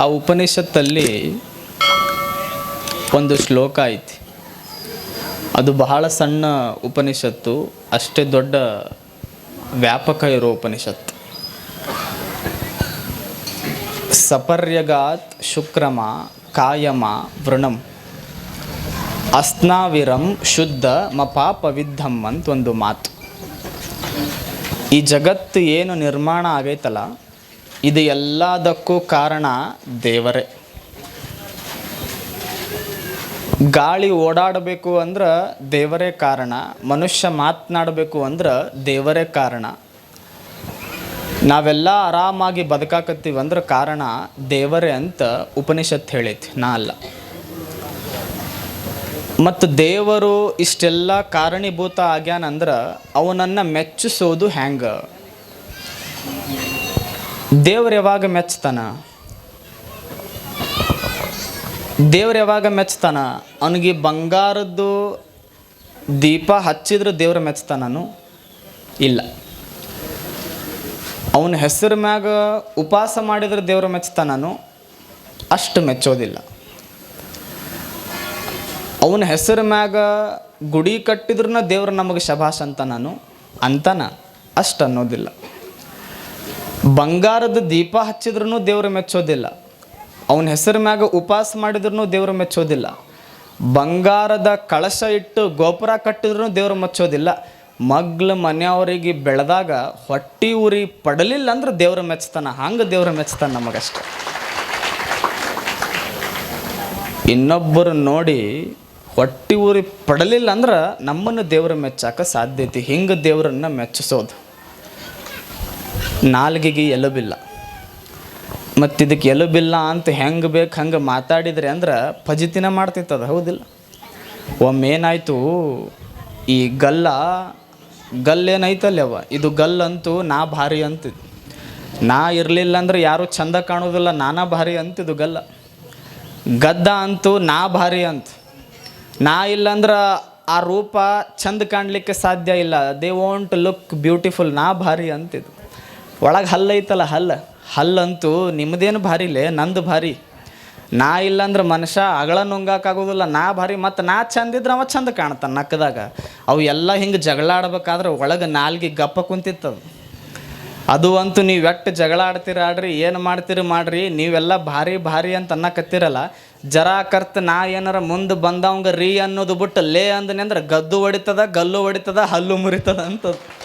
ಆ ಉಪನಿಷತ್ತಲ್ಲಿ ಒಂದು ಶ್ಲೋಕ ಐತಿ. ಅದು ಬಹಳ ಸಣ್ಣ ಉಪನಿಷತ್ತು, ಅಷ್ಟೇ ದೊಡ್ಡ ವ್ಯಾಪಕ ಇರೋ ಉಪನಿಷತ್ತು. ಸಪರ್ಯಗಾತ್ ಶುಕ್ರಮ ಕಾಯಮ ವೃಣಂ. ಅಸ್ನಾವಿರಂ ಶುದ್ಧ ಮಪಾಪವಿದ್ಧಂ ಅಂತ ಒಂದು ಮಾತು. ಈ ಜಗತ್ತು ಏನು ನಿರ್ಮಾಣ ಆಗೈತಲ್ಲ ಇದು ಎಲ್ಲದಕ್ಕೂ ಕಾರಣ ದೇವರೇ. ಗಾಳಿ ಓಡಾಡಬೇಕು ಅಂದ್ರೆ ದೇವರೇ ಕಾರಣ, ಮನುಷ್ಯ ಮಾತನಾಡಬೇಕು ಅಂದ್ರೆ ದೇವರೇ ಕಾರಣ. ನಾವೆಲ್ಲ ಆರಾಮಾಗಿ ಬದುಕಾಕತ್ತೀವಿ ಅಂದ್ರೆ ಕಾರಣ ದೇವರೇ ಅಂತ ಉಪನಿಷತ್ ಹೇಳೈತಿ, ನಾ ಅಲ್ಲ. ಮತ್ತು ದೇವರು ಇಷ್ಟೆಲ್ಲ ಕಾರಣೀಭೂತ ಆಗ್ಯಾನಂದ್ರೆ ಅವನನ್ನು ಮೆಚ್ಚಿಸೋದು ಹ್ಯಾಂಗ? ದೇವ್ರು ಯಾವಾಗ ಮೆಚ್ತಾನ? ದೇವ್ರು ಯಾವಾಗ ಮೆಚ್ತಾನ? ಅವನಿಗೆ ಬಂಗಾರದ್ದು ದೀಪ ಹಚ್ಚಿದ್ರೆ ದೇವ್ರ ಮೆಚ್ತಾನನು? ಇಲ್ಲ. ಅವನ ಹೆಸರು ಮ್ಯಾಗ ಉಪವಾಸ ಮಾಡಿದ್ರೆ ದೇವ್ರ ಮೆಚ್ತಾನನು? ಅಷ್ಟು ಮೆಚ್ಚೋದಿಲ್ಲ. ಅವನ ಹೆಸರು ಮ್ಯಾಗ ಗುಡಿ ಕಟ್ಟಿದ್ರೂ ದೇವ್ರು ನಮಗೆ ಶಭಾಷ್ ಅಂತ ನಾನು ಅಂತಾನ? ಅಷ್ಟು ಅನ್ನೋದಿಲ್ಲ. ಬಂಗಾರದ ದೀಪ ಹಚ್ಚಿದ್ರೂ ದೇವರು ಮೆಚ್ಚೋದಿಲ್ಲ. ಅವನ ಹೆಸರು ಮ್ಯಾಗ ಉಪವಾಸ ಮಾಡಿದ್ರೂ ದೇವರು ಮೆಚ್ಚೋದಿಲ್ಲ. ಬಂಗಾರದ ಕಳಶ ಇಟ್ಟು ಗೋಪುರ ಕಟ್ಟಿದ್ರೂ ದೇವರು ಮೆಚ್ಚೋದಿಲ್ಲ. ಮಗ್ಲ ಮನೆಯವರಿಗೆ ಬೆಳೆದಾಗ ಹೊಟ್ಟಿ ಉರಿ ಪಡಲಿಲ್ಲ ಅಂದ್ರೆ ದೇವ್ರ ಮೆಚ್ತಾನ. ಹಂಗೆ ದೇವ್ರ ಮೆಚ್ತಾನೆ ನಮಗಷ್ಟೆ. ಇನ್ನೊಬ್ಬರು ನೋಡಿ ಹೊಟ್ಟಿ ಉರಿ ಪಡಲಿಲ್ಲ ಅಂದ್ರೆ ನಮ್ಮನ್ನು ದೇವ್ರ ಮೆಚ್ಚಾಕ ಸಾಧ್ಯತೆ. ಹಿಂಗೆ ದೇವರನ್ನ ಮೆಚ್ಚಿಸೋದು. ನಾಲ್ಗೆಗೆ ಎಲುಬಿಲ್ಲ ಮತ್ತು ಇದಕ್ಕೆ ಎಲುಬಿಲ್ಲ ಅಂತ ಹೆಂಗೆ ಬೇಕು ಹಂಗೆ ಮಾತಾಡಿದ್ರಿ ಅಂದ್ರೆ ಫಜಿತಿನ ಮಾಡ್ತಿತ್ತದ ಹೌದಿಲ್ಲ? ಒಮ್ಮೆ ಏನಾಯಿತು, ಈ ಗಲ್ಲ ಗಲ್ಲೇನೈತಲ್ಲವ ಇದು ಗಲ್ಲಂತೂ ನಾ ಭಾರಿ ಅಂತಿದ್ದು ನಾ ಇರಲಿಲ್ಲ ಅಂದ್ರೆ ಯಾರೂ ಚಂದ ಕಾಣೋದಿಲ್ಲ, ನಾನಾ ಭಾರಿ ಅಂತಿದ್ದು ಗಲ್ಲ. ಗದ್ದ ಅಂತೂ ನಾ ಭಾರಿ ಅಂತ. ನಾ ಇಲ್ಲಂದ್ರೆ ಆ ರೂಪ ಚಂದ ಕಾಣಲಿಕ್ಕೆ ಸಾಧ್ಯ ಇಲ್ಲ. ದೇ ವಾಂಟ್ ಲುಕ್ ಬ್ಯೂಟಿಫುಲ್ ನಾ ಭಾರಿ ಅಂತಿದ್ದು. ಒಳಗೆ ಹಲ್ಲೈತಲ್ಲ ಹಲ್ಲ. ಹಲ್ಲಂತೂ ನಿಮ್ಮದೇನು ಭಾರಿಲೇ ನಂದು ಭಾರಿ. ನಾ ಇಲ್ಲಂದ್ರೆ ಮನುಷ್ಯ ಅಗಳ ನುಂಗಾಕಾಗೋದಿಲ್ಲ, ನಾ ಭಾರಿ. ಮತ್ತು ನಾ ಚಂದಿದ್ರೆ ಅವ ಚಂದ ಕಾಣ್ತಾನೆ ನಕ್ಕದಾಗ ಅವು ಎಲ್ಲ ಹಿಂಗೆ ಜಗಳ ಆಡ್ಬೇಕಾದ್ರೆ ಒಳಗೆ ನಾಲ್ಗೆ ಗಪ್ಪ ಕುಂತಿತ್ತದು. ಅದು ಅಂತೂ ನೀವು ಎಟ್ಟು ಜಗಳ ಆಡ್ತೀರ ಆಡ್ರಿ, ಏನು ಮಾಡ್ತೀರಿ ಮಾಡ್ರಿ, ನೀವೆಲ್ಲ ಭಾರಿ ಭಾರಿ ಅಂತ ಅನ್ನಕತ್ತೀರಲ್ಲ. ಜರ ಕರ್ತ ನಾ ಏನಾರ ಮುಂದೆ ಬಂದವಂಗ ರೀ ಅನ್ನೋದು ಬಿಟ್ಟು ಲೇ ಅಂದನೆ ಅಂದ್ರೆ ಗದ್ದು ಹೊಡಿತದ, ಗಲ್ಲು ಹೊಡಿತದ, ಹಲ್ಲು ಮುರಿತದ ಅಂತದ್ದು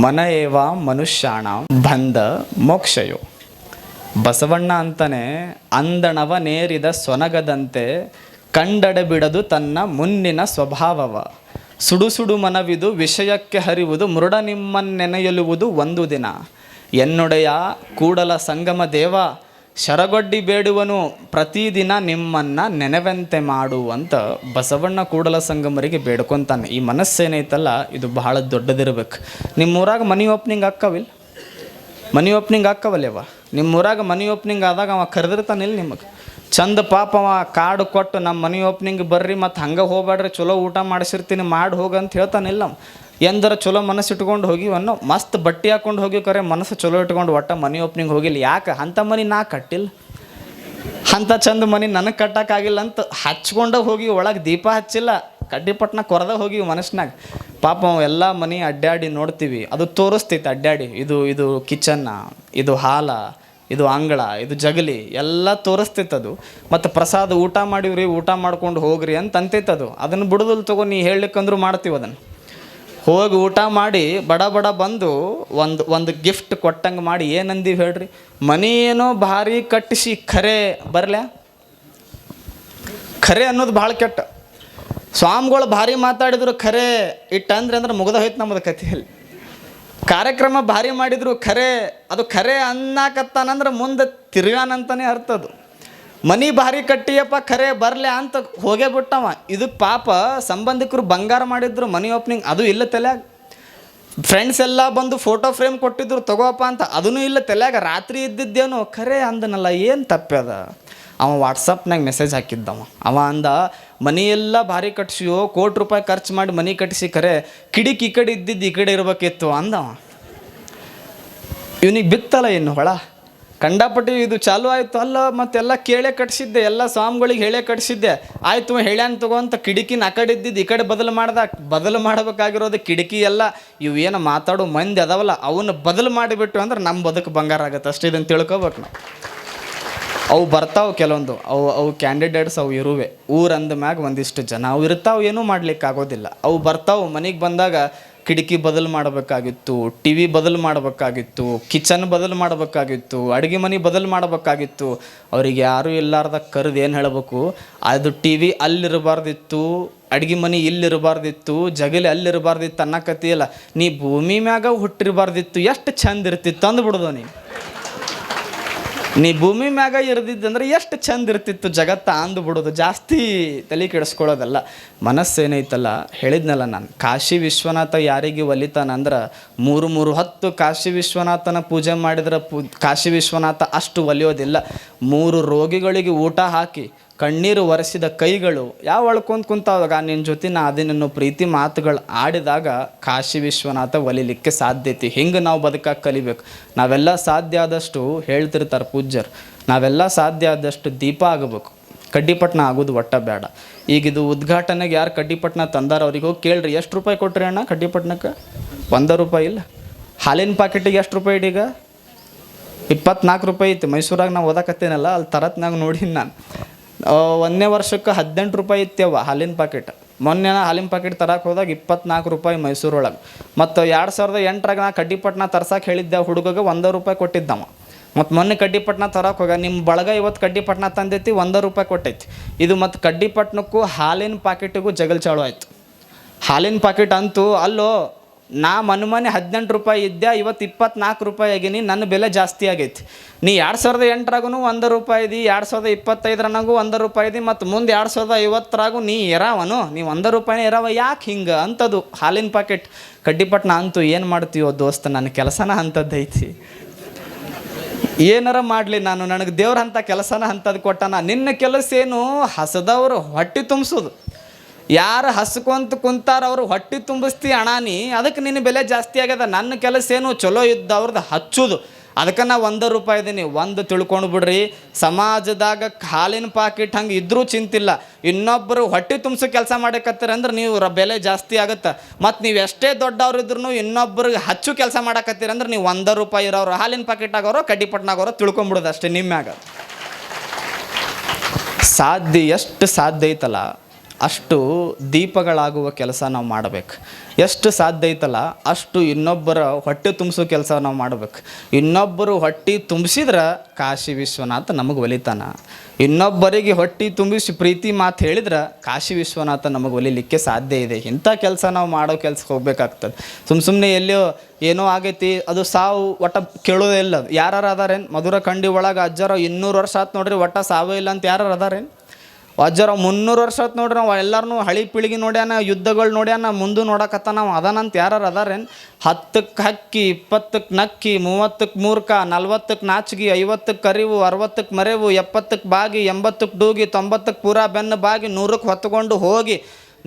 ಮನ ಏವ ಮನುಷ್ಯಾಣ ಬಂದ ಮೋಕ್ಷಯೋ. ಬಸವಣ್ಣ ಅಂತಾನೆ, ಅಂದಣವ ನೇರಿದ ಸೊನಗದಂತೆ ಕಂಡಡೆ ಬಿಡದು ತನ್ನ ಮುನ್ನಿನ ಸ್ವಭಾವವ. ಸುಡು ಸುಡು ಮನವಿದು ವಿಷಯಕ್ಕೆ ಹರಿವುದು, ಮೃಡ ನಿಮ್ಮನ್ನೆನೆಯಲುವುದು ಒಂದು ದಿನ. ಎನ್ನುಡೆಯ ಕೂಡಲ ಸಂಗಮ ದೇವ ಶರಗೊಡ್ಡಿ ಬೇಡುವನು ಪ್ರತಿದಿನ ನಿಮ್ಮನ್ನು ನೆನೆವಂತೆ ಮಾಡುವಂತ ಬಸವಣ್ಣ ಕೂಡಲ ಸಂಗಮರಿಗೆ ಬೇಡ್ಕೊತಾನೆ. ಈ ಮನಸ್ಸೇನೈತಲ್ಲ, ಇದು ಬಹಳ ದೊಡ್ಡದಿರ್ಬೇಕು. ನಿಮ್ಮ ಊರಾಗ ಮನಿ ಓಪನಿಂಗ್ ಅಕ್ಕವಿಲ್ಲ ಮನಿ ಓಪನಿಂಗ್ ಅಕ್ಕವಲ್ಲವ ನಿಮ್ಮ ಊರಾಗ ಮನಿ ಓಪನಿಂಗ್ ಆದಾಗ ಅವ ಕರೆದಿರ್ತಾನಿಲ್ಲ ನಿಮಗೆ? ಚಂದ ಪಾಪ ಅವ ಕಾರ್ಡ್ ಕೊಟ್ಟು ನಮ್ಮ ಮನಿ ಓಪನಿಂಗ್ ಬರ್ರಿ ಮತ್ತು ಹಂಗೆ ಹೋಗ್ಬೇಡ್ರಿ ಚಲೋ ಊಟ ಮಾಡಿಸಿರ್ತೀನಿ, ಮಾಡಿ ಹೋಗಂತ ಹೇಳ್ತಾನಿಲ್ಲ ಅವ. ಎಂದರ ಚಲೋ ಮನಸ್ಸು ಇಟ್ಕೊಂಡು ಹೋಗಿವನ್ನೋ ಮಸ್ತ್ ಬಟ್ಟೆ ಹಾಕೊಂಡು ಹೋಗಿ ಕರೆ ಮನಸ್ಸು ಚಲೋ ಇಟ್ಕೊಂಡು ಒಟ್ಟ ಮನಿ ಓಪನಿಂಗ್ ಹೋಗಿಲ್ಲ. ಯಾಕೆ? ಅಂಥ ಮನಿ ನಾ ಕಟ್ಟಿಲ್ಲ. ಅಂಥ ಚಂದ ಮನಿ ನನಗೆ ಕಟ್ಟಕ್ಕಾಗಿಲ್ಲ ಅಂತ ಹಚ್ಕೊಂಡ ಹೋಗಿ ಒಳಗೆ ದೀಪ ಹಚ್ಚಿಲ್ಲ. ಕಡ್ಡಿಪಟ್ನ ಕೊರದ ಹೋಗಿ ಮನಸ್ಸಿನಾಗ ಪಾಪ ಎಲ್ಲ ಮನೆ ಅಡ್ಡಾಡಿ ನೋಡ್ತೀವಿ. ಅದು ತೋರಿಸ್ತೈತೆ ಅಡ್ಡಾಡಿ ಇದು ಇದು ಕಿಚನ್ನ ಇದು ಹಾಲ, ಇದು ಅಂಗಳ, ಇದು ಜಗಲಿ ಎಲ್ಲ ತೋರಿಸ್ತೈತದು ಮತ್ತು ಪ್ರಸಾದ ಊಟ ಮಾಡಿವ್ರಿ, ಊಟ ಮಾಡ್ಕೊಂಡು ಹೋಗ್ರಿ ಅಂತ ಅದು. ಅದನ್ನು ಬಿಡುದಿಲ್ಲ ತಗೋ, ನೀ ಹೇಳಲಿಕ್ಕಂದ್ರೂ ಮಾಡ್ತೀವಿ ಅದನ್ನು. ಹೋಗಿ ಊಟ ಮಾಡಿ ಬಡ ಬಡ ಬಂದು ಒಂದು ಒಂದು ಗಿಫ್ಟ್ ಕೊಟ್ಟಂಗೆ ಮಾಡಿ ಏನಂದಿ ಹೇಳ್ರಿ? ಮನಿ ಏನೋ ಭಾರಿ ಕಟ್ಟಿಸಿ, ಖರೆ ಬರಲ್ಯಾ? ಖರೆ ಅನ್ನೋದು ಭಾಳ ಕೆಟ್ಟ. ಸ್ವಾಮಿಗಳು ಭಾರಿ ಮಾತಾಡಿದ್ರು, ಖರೆ ಇಟ್ಟಂದ್ರೆ ಅಂದ್ರೆ ಮುಗ್ದ ಹೋಯ್ತು ನಮ್ಮದು ಕಥೆಯಲ್ಲಿ ಕಾರ್ಯಕ್ರಮ ಭಾರಿ ಮಾಡಿದ್ರು, ಖರೆ, ಅದು ಖರೆ ಅನ್ನಾಕತ್ತಾನಂದ್ರೆ ಮುಂದೆ ತಿರ್ಗಾನಂತಾನೆ ಅರ್ಥ ಅದು. ಮನಿ ಭಾರಿ ಕಟ್ಟಿಯಪ್ಪ, ಖರೆ ಬರಲೆ ಅಂತ ಹೋಗೇ ಬಿಟ್ಟವ. ಇದು ಪಾಪ ಸಂಬಂಧಿಕರು ಬಂಗಾರ ಮಾಡಿದ್ರು, ಮನಿ ಓಪನಿಂಗ್ ಅದು ಇಲ್ಲ ತಲೆಯಾಗ. ಫ್ರೆಂಡ್ಸ್ ಎಲ್ಲ ಬಂದು ಫೋಟೋ ಫ್ರೇಮ್ ಕೊಟ್ಟಿದ್ರು, ತಗೋಪ್ಪ ಅಂತ ಅದೂ ಇಲ್ಲ ತಲೆಯಾಗ. ರಾತ್ರಿ ಇದ್ದಿದ್ದೇನೋ, ಖರೆ ಅಂದನಲ್ಲ, ಏನು ತಪ್ಪದ ಅವ ವಾಟ್ಸಪ್ನಾಗ ಮೆಸೇಜ್ ಹಾಕಿದ್ದವ. ಅವ ಅಂದ, ಮನಿ ಎಲ್ಲ ಭಾರಿ ಕಟ್ಸಿಯೋ, ಕೋಟಿ ರೂಪಾಯಿ ಖರ್ಚು ಮಾಡಿ ಮನಿ ಕಟ್ಟಿಸಿ ಖರೆ ಕಿಡಿಕ್ ಈ ಕಡೆ ಇದ್ದಿದ್ದು ಈ ಕಡೆ ಇರ್ಬೇಕಿತ್ತು ಅಂದವ. ಇವನಿಗೆ ಬಿತ್ತಲ್ಲ ಇನ್ನು ಹೊಳ? ಕಂಡಾಪಟ್ಟಿ ಇದು ಚಾಲು ಆಯಿತು ಅಲ್ಲ, ಮತ್ತೆಲ್ಲ ಕೇಳೇ ಕಟ್ಸಿದ್ದೆ, ಎಲ್ಲ ಸ್ವಾಮಿಗಳಿಗೆ ಹೇಳೇ ಕಟ್ಸಿದ್ದೆ. ಆಯ್ತು ಹೇಳ್ಯಾನ್ ತಗೋಂತ ಕಿಟಕಿನ ಆ ಕಡೆ ಇದ್ದಿದ್ದು ಈ ಕಡೆ ಬದಲು ಮಾಡ್ದ, ಬದಲು ಮಾಡಬೇಕಾಗಿರೋದು ಕಿಟಕಿ ಎಲ್ಲ, ಇವು ಏನು ಮಾತಾಡೋ ಮಂದಿ ಅದಾವಲ್ಲ, ಅವನ್ನ ಬದಲು ಮಾಡಿಬಿಟ್ಟು ಅಂದ್ರೆ ನಮ್ಮ ಬದುಕು ಬಂಗಾರ ಆಗುತ್ತೆ. ಅಷ್ಟೇ ಇದನ್ನು ತಿಳ್ಕೊಬೇಕು ನಾವು. ಅವು ಬರ್ತಾವೆ ಕೆಲವೊಂದು, ಅವು ಅವು ಕ್ಯಾಂಡಿಡೇಟ್ಸ್ ಅವು ಇರುವೆ. ಊರಂದ ಮ್ಯಾಗ ಒಂದಿಷ್ಟು ಜನ, ಅವು ಇರ್ತಾವೆ, ಏನೂ ಮಾಡ್ಲಿಕ್ಕೆ ಆಗೋದಿಲ್ಲ ಅವು ಬರ್ತಾವೆ, ಮನೆಗೆ ಬಂದಾಗ ಕಿಟಕಿ ಬದಲು ಮಾಡಬೇಕಾಗಿತ್ತು ಟಿ ವಿ ಬದಲು ಮಾಡಬೇಕಾಗಿತ್ತು, ಕಿಚನ್ ಬದಲು ಮಾಡಬೇಕಾಗಿತ್ತು, ಅಡುಗೆ ಮನೆ ಬದಲು ಮಾಡಬೇಕಾಗಿತ್ತು. ಅವ್ರಿಗೆ ಯಾರೂ ಇಲ್ಲಾರ್ದ ಕರೆದು ಏನು ಹೇಳಬೇಕು? ಅದು ಟಿ ವಿ ಅಲ್ಲಿರಬಾರ್ದಿತ್ತು, ಅಡುಗೆ ಮನೆ ಇಲ್ಲಿರಬಾರ್ದಿತ್ತು, ಜಗಲಿ ಅಲ್ಲಿರಬಾರ್ದಿತ್ತು ಅನ್ನಕತ್ತಿಯಲ್ಲ ನೀ ಭೂಮಿ ಮ್ಯಾಗ ಹುಟ್ಟಿರಬಾರ್ದಿತ್ತು, ಎಷ್ಟು ಚಂದ ಇರ್ತಿತ್ತು ಅಂದ್ಬಿಡ್ದು ನೀ ನೀ ಭೂಮಿ ಮ್ಯಾಗ ಇರ್ದಿದ್ದಂದ್ರೆ ಎಷ್ಟು ಚಂದ ಇರ್ತಿತ್ತು ಜಗತ್ತ ಅಂದು ಬಿಡೋದು, ಜಾಸ್ತಿ ತಲೆ ಕೆಡಿಸ್ಕೊಳ್ಳೋದಲ್ಲ. ಮನಸ್ಸೇನೈತಲ್ಲ, ಹೇಳಿದ್ನಲ್ಲ ನಾನು, ಕಾಶಿ ವಿಶ್ವನಾಥ ಯಾರಿಗೆ ಒಲಿತಾನಂದ್ರೆ ಮೂರು ಮೂರು ಹತ್ತು ಕಾಶಿ ವಿಶ್ವನಾಥನ ಪೂಜೆ ಮಾಡಿದ್ರೆ ಪೂ, ಕಾಶಿ ವಿಶ್ವನಾಥ ಅಷ್ಟು ಒಲಿಯೋದಿಲ್ಲ. ಮೂರು ರೋಗಿಗಳಿಗೆ ಊಟ ಹಾಕಿ ಕಣ್ಣೀರು ಒರೆಸಿದ ಕೈಗಳು, ಯಾವ ಒಳ್ಕೊಂತ ಕುಂತಾವಾಗ ನಿನ್ನ ಜೊತೆ ನಾ ಅದೇನನ್ನು ಪ್ರೀತಿ ಮಾತುಗಳು ಆಡಿದಾಗ ಕಾಶಿ ವಿಶ್ವನಾಥ ಒಲಿಲಿಕ್ಕೆ ಸಾಧ್ಯತೆ ಹಿಂಗೆ ನಾವು ಬದುಕಾಗಿ ಕಲಿಬೇಕು. ನಾವೆಲ್ಲ ಸಾಧ್ಯ ಆದಷ್ಟು ಹೇಳ್ತಿರ್ತಾರೆ ಪೂಜ್ಯರು. ನಾವೆಲ್ಲ ಸಾಧ್ಯ ಆದಷ್ಟು ದೀಪ ಆಗಬೇಕು. ಕಡ್ಡಿಪಟ್ನ ಆಗೋದು ಒಟ್ಟ ಬೇಡ ಈಗ ಇದು ಉದ್ಘಾಟನೆಗೆ ಯಾರು ಕಡ್ಡಿಪಟ್ನ ತಂದಾರ ಅವ್ರಿಗೆ ಹೋಗಿ ಕೇಳ್ರಿ, ಎಷ್ಟು ರೂಪಾಯಿ ಕೊಟ್ರಿ ಅಣ್ಣ ಕಡ್ಡಿಪಟ್ನಕ್ಕೆ ಒಂದ ರೂಪಾಯಿ ಇಲ್ಲ. ಹಾಲಿನ ಪಾಕೆಟಿಗೆ ಎಷ್ಟು ರೂಪಾಯಿ ಇಡೀಗ? ಇಪ್ಪತ್ನಾಲ್ಕು ರೂಪಾಯಿ ಐತಿ. ಮೈಸೂರಾಗ ನಾವು ಓದಕತ್ತೇನಲ್ಲ ಅಲ್ಲಿ ತರತ್ನಾಗ ನೋಡೀನಿ ನಾನು. ಒಂದನೇ ವರ್ಷಕ್ಕೆ ಹದಿನೆಂಟು ರೂಪಾಯಿ ಇತ್ತವ ಹಾಲಿನ ಪಾಕೆಟ್ ಮೊನ್ನೆ ನಾ ಹಾಲಿನ ಪಾಕೆಟ್ ತರಕ್ಕೆ ಹೋದಾಗ ಇಪ್ಪತ್ನಾಲ್ಕು ರೂಪಾಯಿ ಮೈಸೂರೊಳಗೆ. ಮತ್ತು ಎರಡು ಸಾವಿರದ ಎಂಟರಾಗ ನಾ ಕಡ್ಡಿಪಟ್ನ ತರ್ಸಕ್ಕೆ ಹೇಳಿದ್ದೆ ಹುಡುಗಗೆ ಒಂದ ರೂಪಾಯಿ ಕೊಟ್ಟಿದ್ದವ. ಮತ್ತು ಮೊನ್ನೆ ಕಡ್ಡಿಪಟ್ನ ತರಕ್ಕೆ ಹೋಗ ನಿಮ್ಮ ಬಳಗ ಇವತ್ತು ಕಡ್ಡಿಪಟ್ನ ತಂದೈತಿ, ಒಂದ ರೂಪಾಯಿ ಕೊಟ್ಟೈತಿ. ಇದು ಮತ್ತು ಕಡ್ಡಿಪಟ್ನಕ್ಕೂ ಹಾಲಿನ ಪಾಕೆಟಿಗೂ ಜಗಲ್ ಚಾಳು ಆಯಿತು. ಹಾಲಿನ ಪಾಕೆಟ್ ಅಂತೂ ಅಲ್ಲೋ ನಾ ಮನೆ ಹದಿನೆಂಟು ರೂಪಾಯಿ ಇದ್ದೆ ಇವತ್ತು ಇಪ್ಪತ್ನಾಲ್ಕು ರೂಪಾಯಿ ಆಗೀನಿ, ನನ್ನ ಬೆಲೆ ಜಾಸ್ತಿ ಆಗೈತಿ. ನೀ ಎರಡು ಸಾವಿರದ ಎಂಟರಾಗೂ ಒಂದು ರೂಪಾಯಿ ಇದಿ, ಎರಡು ಸಾವಿರದ ಇಪ್ಪತ್ತೈದರನಾಗೂ ಒಂದು ರೂಪಾಯಿ ಇದಿ, ಮತ್ತು ಮುಂದೆ ಎರಡು ಸಾವಿರದ ಐವತ್ತರಾಗೂ ನೀ ಇರಾವನು, ನೀ ಒಂದು ರೂಪಾಯಿನೇ ಇರಾವ, ಯಾಕೆ ಹಿಂಗೆ ಅಂಥದ್ದು ಹಾಲಿನ ಪಾಕೆಟ್. ಕಡ್ಡಿಪಟ್ನ ಅಂತೂ ಏನು ಮಾಡ್ತೀವೋ ದೋಸ್ತ ನನ್ನ ಕೆಲಸನ ಅಂಥದ್ದೈತಿ ಏನಾರ ಮಾಡಲಿ ನಾನು, ನನಗೆ ದೇವ್ರ ಅಂಥ ಕೆಲಸನ ಅಂಥದ್ದು ಕೊಟ್ಟಾನ ನಿನ್ನ ಕೆಲಸ ಏನು ಹಸದವರು ಹೊಟ್ಟೆ ತುಂಬಿಸೋದು. ಯಾರು ಹಸ್ಕೊಂತ ಕುಂತಾರ ಅವರು ಹೊಟ್ಟೆ ತುಂಬಿಸ್ತಿ ಅಣಾನಿ ಅದಕ್ಕೆ ನಿನ್ನ ಬೆಲೆ ಜಾಸ್ತಿ ಆಗ್ಯದ. ನನ್ನ ಕೆಲಸ ಏನು? ಚಲೋ ಇದ್ದ ಅವ್ರದ್ದು ಹಚ್ಚೋದು. ಅದಕ್ಕೆ ನಾ ಒಂದು ರೂಪಾಯಿ ಇದೀನಿ. ಒಂದು ತಿಳ್ಕೊಂಡು ಬಿಡ್ರಿ. ಸಮಾಜದಾಗ ಹಾಲಿನ ಪಾಕಿಟ್ ಹಂಗೆ ಇದ್ರೂ ಚಿಂತಿಲ್ಲ. ಇನ್ನೊಬ್ಬರು ಹೊಟ್ಟೆ ತುಂಬಿಸೋ ಕೆಲಸ ಮಾಡಕತ್ತೀರ ಅಂದ್ರೆ ನೀವು ಬೆಲೆ ಜಾಸ್ತಿ ಆಗುತ್ತೆ. ಮತ್ತು ನೀವು ಎಷ್ಟೇ ದೊಡ್ಡವ್ರು ಇನ್ನೊಬ್ಬರಿಗೆ ಹಚ್ಚು ಕೆಲಸ ಮಾಡಕತ್ತೀರ ಅಂದ್ರೆ ನೀವು ಒಂದು ರೂಪಾಯಿ ಇರೋರು, ಹಾಲಿನ ಪಾಕಿಟ್ ಆಗೋರು ಕಡ್ಡಿಪಟ್ನಾಗೋರು ತಿಳ್ಕೊಂಬಿಡೋದು ಅಷ್ಟೇ ನಿಮ್ಮ್ಯಾಗ ಸಾಧ್ಯ ಎಷ್ಟು ಸಾಧ್ಯ ಐತಲ್ಲ? ಅಷ್ಟು ದೀಪಗಳಾಗುವ ಕೆಲಸ ನಾವು ಮಾಡಬೇಕು. ಎಷ್ಟು ಸಾಧ್ಯ ಐತಲ್ಲ, ಅಷ್ಟು ಇನ್ನೊಬ್ಬರ ಹೊಟ್ಟೆ ತುಂಬಿಸೋ ಕೆಲಸ ನಾವು ಮಾಡಬೇಕು. ಇನ್ನೊಬ್ಬರು ಹೊಟ್ಟೆ ತುಂಬಿಸಿದ್ರೆ ಕಾಶಿ ವಿಶ್ವನಾಥ ನಮಗೆ ಒಲಿತಾನ. ಇನ್ನೊಬ್ಬರಿಗೆ ಹೊಟ್ಟೆ ತುಂಬಿಸಿ ಪ್ರೀತಿ ಮಾತು ಹೇಳಿದ್ರೆ ಕಾಶಿ ವಿಶ್ವನಾಥ ನಮಗೆ ಒಲಿಲಿಕ್ಕೆ ಸಾಧ್ಯ ಇದೆ. ಇಂಥ ಕೆಲಸ ನಾವು ಮಾಡೋ ಕೆಲ್ಸಕ್ಕೆ ಹೋಗ್ಬೇಕಾಗ್ತದೆ. ಸುಮ್ಮ ಸುಮ್ಮನೆ ಎಲ್ಲಿಯೋ ಏನೋ ಆಗೈತಿ, ಅದು ಸಾವು ಒಟ್ಟ ಕೇಳೋದೇ ಇಲ್ಲ. ಯಾರು ಅದಾರೇನು? ಮಧುರ ಕಂಡಿ ಒಳಗೆ ಅಜ್ಜರ ಇನ್ನೂರು ವರ್ಷ ಆತು ನೋಡ್ರಿ, ಒಟ್ಟ ಸಾವು ಇಲ್ಲ ಅಂತ ಯಾರು ಅದಾರೇನು? ಅಜ್ಜರ ಮುನ್ನೂರು ವರ್ಷ ಆಯ್ತು ನೋಡ್ರಿ ನಾವು ಎಲ್ಲರೂ ಹಳಿ ಪೀಳಿಗೆ ನೋಡ್ಯಾನ, ಯುದ್ಧಗಳು ನೋಡ್ಯಾನ, ಮುಂದೆ ನೋಡಕತ್ತ ನಾವು ಅದಾನಂತ ಯಾರು ಅದಾರೇನು? ಹತ್ತಕ್ಕೆ ಹಕ್ಕಿ ಇಪ್ಪತ್ತಕ್ಕೆ ನಕ್ಕಿ ಮೂವತ್ತಕ್ಕೆ ಮೂರ್ಖ ನಲ್ವತ್ತಕ್ಕೆ ನಾಚಿಗೆ ಐವತ್ತಕ್ಕೆ ಕರಿವು ಅರವತ್ತಕ್ಕೆ ಮರೆವು ಎಪ್ಪತ್ತಕ್ಕೆ ಬಾಗಿ ಎಂಬತ್ತಕ್ಕೆ ಡೂಗಿ ತೊಂಬತ್ತಕ್ಕೆ ಪೂರಾ ಬೆನ್ನು ಬಾಗಿ ನೂರಕ್ಕೆ ಹೊತ್ಕೊಂಡು ಹೋಗಿ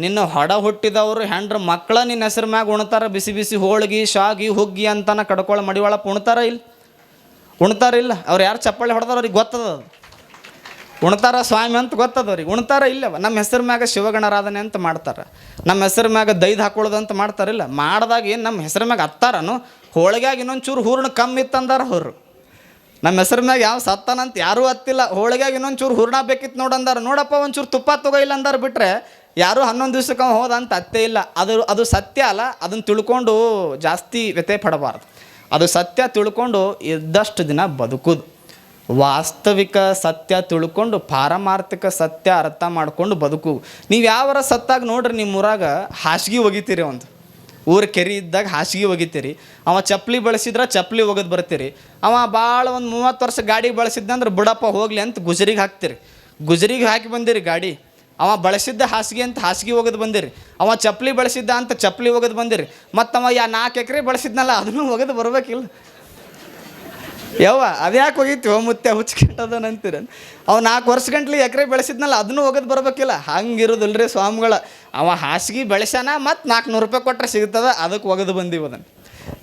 ನಿನ್ನ ಹೊಡ ಹುಟ್ಟಿದವರು ಹೆಂಡ್ರ ಮಕ್ಕಳ ನಿನ್ನ ಹೆಸರು ಮ್ಯಾಗ ಉಣ್ತಾರ, ಬಿಸಿ ಬಿಸಿ ಹೋಳ್ಗಿ, ಶಾಗಿ, ಹುಗ್ಗಿ ಅಂತನ ಕಡ್ಕೊಳ ಮಡಿವಾಳಪ್ಪ ಉಣ್ತಾರ ಇಲ್ಲ? ಉಣ್ತಾರಿಲ್ಲ ಅವ್ರು ಯಾರು ಚಪ್ಪಾಳೆ ಹೊಡೆದಾರ ಅವ್ರಿಗೆ ಗೊತ್ತದ ಉಣ್ತಾರ ಸ್ವಾಮಿ ಅಂತ ಗೊತ್ತದವ್ರಿಗೆ. ಉಣ್ತಾರ ಇಲ್ಲವ. ನಮ್ಮ ಹೆಸರು ಮ್ಯಾಗ ಶಿವಗಣರಾಧನೆ ಅಂತ ಮಾಡ್ತಾರೆ. ನಮ್ಮ ಹೆಸರು ಮ್ಯಾಗ ದೈದ್ ಹಾಕೊಳ್ಳೋದು ಅಂತ ಮಾಡ್ತಾರಿಲ್ಲ. ಮಾಡಿದಾಗ ಏನು ನಮ್ಮ ಹೆಸರು ಮ್ಯಾಗ ಹತ್ತಾರನು, ಹೋಳಿಗ್ಯಾಗ ಇನ್ನೊಂದು ಚೂರು ಹೂರ್ಣ ಕಮ್ಮಿ ಇತ್ತಂದಾರ ಅವ್ರು. ನಮ್ಮ ಹೆಸರು ಮ್ಯಾಗ ಯಾವ ಸತ್ತಾನಂತ ಯಾರೂ ಹತ್ತಿಲ್ಲ. ಹೋಳಿಗ್ಯಾಗ ಇನ್ನೊಂದು ಚೂರು ಹೂರ್ಣ ಬೇಕಿತ್ತು ನೋಡಂದಾರ ನೋಡಪ್ಪ ಒಂಚೂರು ತುಪ್ಪ ತೊಗೋ ಇಲ್ಲ ಅಂದಾರ ಬಿಟ್ರೆ ಯಾರೂ ಹನ್ನೊಂದು ದಿವ್ಸಕ್ಕೆ ಹೋದ ಅಂತ ಅತ್ತೇ ಇಲ್ಲ. ಅದು ಅದು ಸತ್ಯ ಅಲ್ಲ. ಅದನ್ನು ತಿಳ್ಕೊಂಡು ಜಾಸ್ತಿ ವ್ಯತೆ ಪಡಬಾರ್ದು. ಅದು ಸತ್ಯ ತಿಳ್ಕೊಂಡು ಇದ್ದಷ್ಟು ದಿನ ಬದುಕುದು. ವಾಸ್ತವಿಕ ಸತ್ಯ ತಿಳ್ಕೊಂಡು ಪಾರಮಾರ್ಥಿಕ ಸತ್ಯ ಅರ್ಥ ಮಾಡ್ಕೊಂಡು ಬದುಕು. ನೀವು ಯಾವರ ಸತ್ತಾಗ ನೋಡ್ರಿ ನಿಮ್ಮ ಊರಾಗ ಹಾಸಿಗೆ ಒಗಿತೀರಿ ಒಂದು. ಊರ ಕೆರೆ ಇದ್ದಾಗ ಹಾಸಿಗೆ ಒಗಿತೀರಿ. ಅವ ಚಪ್ಪಲಿ ಬಳಸಿದ್ರೆ ಚಪ್ಪಲಿ ಒಗೆದು ಬರ್ತೀರಿ. ಅವ ಭಾಳ ಒಂದು ಮೂವತ್ತು ವರ್ಷ ಗಾಡಿ ಬಳಸಿದ್ದಂದ್ರೆ ಬಿಡಪ್ಪ ಹೋಗ್ಲಿ ಅಂತ ಗುಜರಿಗೆ ಹಾಕ್ತೀರಿ. ಗುಜರಿಗೆ ಹಾಕಿ ಬಂದಿರಿ ಗಾಡಿ. ಅವ ಬಳಸಿದ್ದ ಹಾಸಿಗೆ ಅಂತ ಹಾಸಿಗೆ ಒಗದು ಬಂದಿರಿ. ಅವ ಚಪ್ಪಲಿ ಬಳಸಿದ್ದ ಅಂತ ಚಪ್ಪಲಿ ಒಗದು ಬಂದಿರಿ. ಮತ್ತು ಅವ ಯಾ ನಾಲ್ಕು ಎಕರೆ ಬಳಸಿದ್ನಲ್ಲ, ಅದನ್ನು ಒಗದು ಬರ್ಬೇಕಿಲ್ಲ. ಯವ್ವ ಅದ್ಯಾಕೆ ಹೋಗಿತ್ತು? ಮುತ್ತೆ ಹುಚ್ಚಿಟ್ಟದನಂತೀರ ಅವ ನಾಲ್ಕು ವರ್ಷ ಗಂಟ್ಲಿ ಎಕರೆ ಬೆಳೆಸಿದ್ನಲ್ಲ ಅದನ್ನು ಹೋಗೋದು ಬರ್ಬೇಕಿಲ್ಲ. ಹಂಗಿರೋದಿಲ್ಲ ರೀ ಸ್ವಾಮಿಗಳ. ಅವ ಹಾಸಿಗೆ ಬೆಳೆಸ್ಯಾನ ಮತ್ತು ನಾಲ್ಕುನೂರು ರೂಪಾಯಿ ಕೊಟ್ಟರೆ ಸಿಗ್ತದ ಅದಕ್ಕೆ ಒಗೆದು ಬಂದೀವಿ ಅದನ್ನು.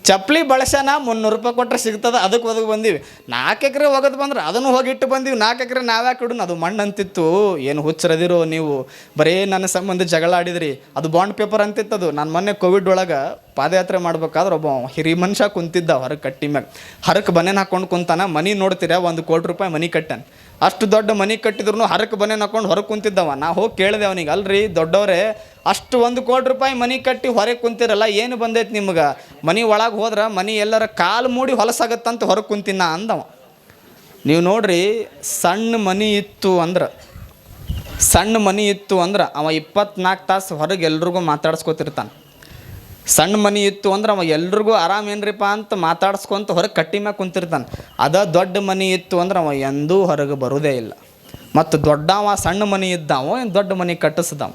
ಚಪ್ಪಲಿ ಬಳಸ್ಯಾನ ಮುನ್ನೂರು ರೂಪಾಯಿ ಕೊಟ್ಟರೆ ಸಿಗ್ತದೆ, ಅದಕ್ಕೆ ಒದಗಿ ಬಂದೀವಿ. ನಾಲ್ಕು ಎಕರೆ ಒಗದು ಬಂದ್ರೆ ಅದನ್ನು ಹೋಗಿ ಇಟ್ಟು ಬಂದೀವಿ. ನಾಲ್ಕು ಎಕರೆ ನಾವ್ಯಾಕೆ ಇಡೋಣ ಅದು ಮಣ್ಣು ಅಂತಿತ್ತು ಏನು ಹುಚ್ಚರದಿರೋ ನೀವು? ಬರೀ ನನ್ನ ಸಂಬಂಧ ಜಗಳ ಆಡಿದ್ರಿ. ಅದು ಬಾಂಡ್ ಪೇಪರ್ ಅಂತಿತ್ತು ಅದು ನಾನು ಮೊನ್ನೆ ಕೋವಿಡ್ ಒಳಗೆ ಪಾದಯಾತ್ರೆ ಮಾಡ್ಬೇಕಾದ್ರೆ ಒಬ್ಬ ಹಿರಿ ಮನುಷ್ಯ ಕುಂತಿದ್ದ ಹೊರಗೆ ಕಟ್ಟಿ ಮ್ಯಾಗ. ಹರಕ್ಕೆ ಬನೇನ್ ಹಾಕೊಂಡು ಕುಂತಾನ. ಮನಿ ನೋಡ್ತೀರಾ ಒಂದು ಕೋಟಿ ರೂಪಾಯಿ ಮನಿ ಕಟ್ಟಾನ. ಅಷ್ಟು ದೊಡ್ಡ ಮನಿ ಕಟ್ಟಿದ್ರು ಹರಕ್ಕೆ ಬನೇನ್ ಹಾಕೊಂಡು ಹೊರಗೆ ಕುಂತಿದ್ದವ. ನಾ ಹೋಗಿ ಕೇಳಿದೆ ಅವನಿಗೆ, ಅಲ್ರಿ ದೊಡ್ಡವರೇ ಅಷ್ಟು ಒಂದು ಕೋಟಿ ರೂಪಾಯಿ ಮನೆ ಕಟ್ಟಿ ಹೊರಗೆ ಕುಂತಿರಲ್ಲ, ಏನು ಬಂದೈತೆ ನಿಮ್ಗೆ? ಮನೆ ಒಳಗೆ ಹೋದ್ರೆ ಮನೆ ಎಲ್ಲರ ಕಾಲು ಮೂಡಿ ಹೊಲಸಾಗತ್ತಂತ ಹೊರಗೆ ಕುಂತಿನ ಅಂದವ. ನೀವು ನೋಡ್ರಿ, ಸಣ್ಣ ಮನಿ ಇತ್ತು ಅಂದ್ರೆ, ಸಣ್ಣ ಮನಿ ಇತ್ತು ಅಂದ್ರೆ ಅವ ಇಪ್ಪತ್ನಾಲ್ಕು ತಾಸು ಹೊರಗೆ ಎಲ್ರಿಗೂ ಮಾತಾಡ್ಸ್ಕೊತಿರ್ತಾನೆ. ಸಣ್ಣ ಮನಿ ಇತ್ತು ಅಂದ್ರೆ ಅವ ಎಲ್ರಿಗೂ ಆರಾಮ್ ಏನ್ರಿಪ್ಪ ಅಂತ ಮಾತಾಡ್ಸ್ಕೊಂತ ಹೊರಗೆ ಕಟ್ಟಿ ಮ್ಯಾಗ ಕುಂತಿರ್ತಾನೆ. ಅದ ದೊಡ್ಡ ಮನಿ ಇತ್ತು ಅಂದ್ರೆ ಅವ ಎಂದೂ ಹೊರಗೆ ಬರೋದೇ ಇಲ್ಲ. ಮತ್ತು ದೊಡ್ಡವ ಸಣ್ಣ ಮನಿ ಇದ್ದಾವ ದೊಡ್ಡ ಮನಿ ಕಟ್ಟಿಸ್ದವ.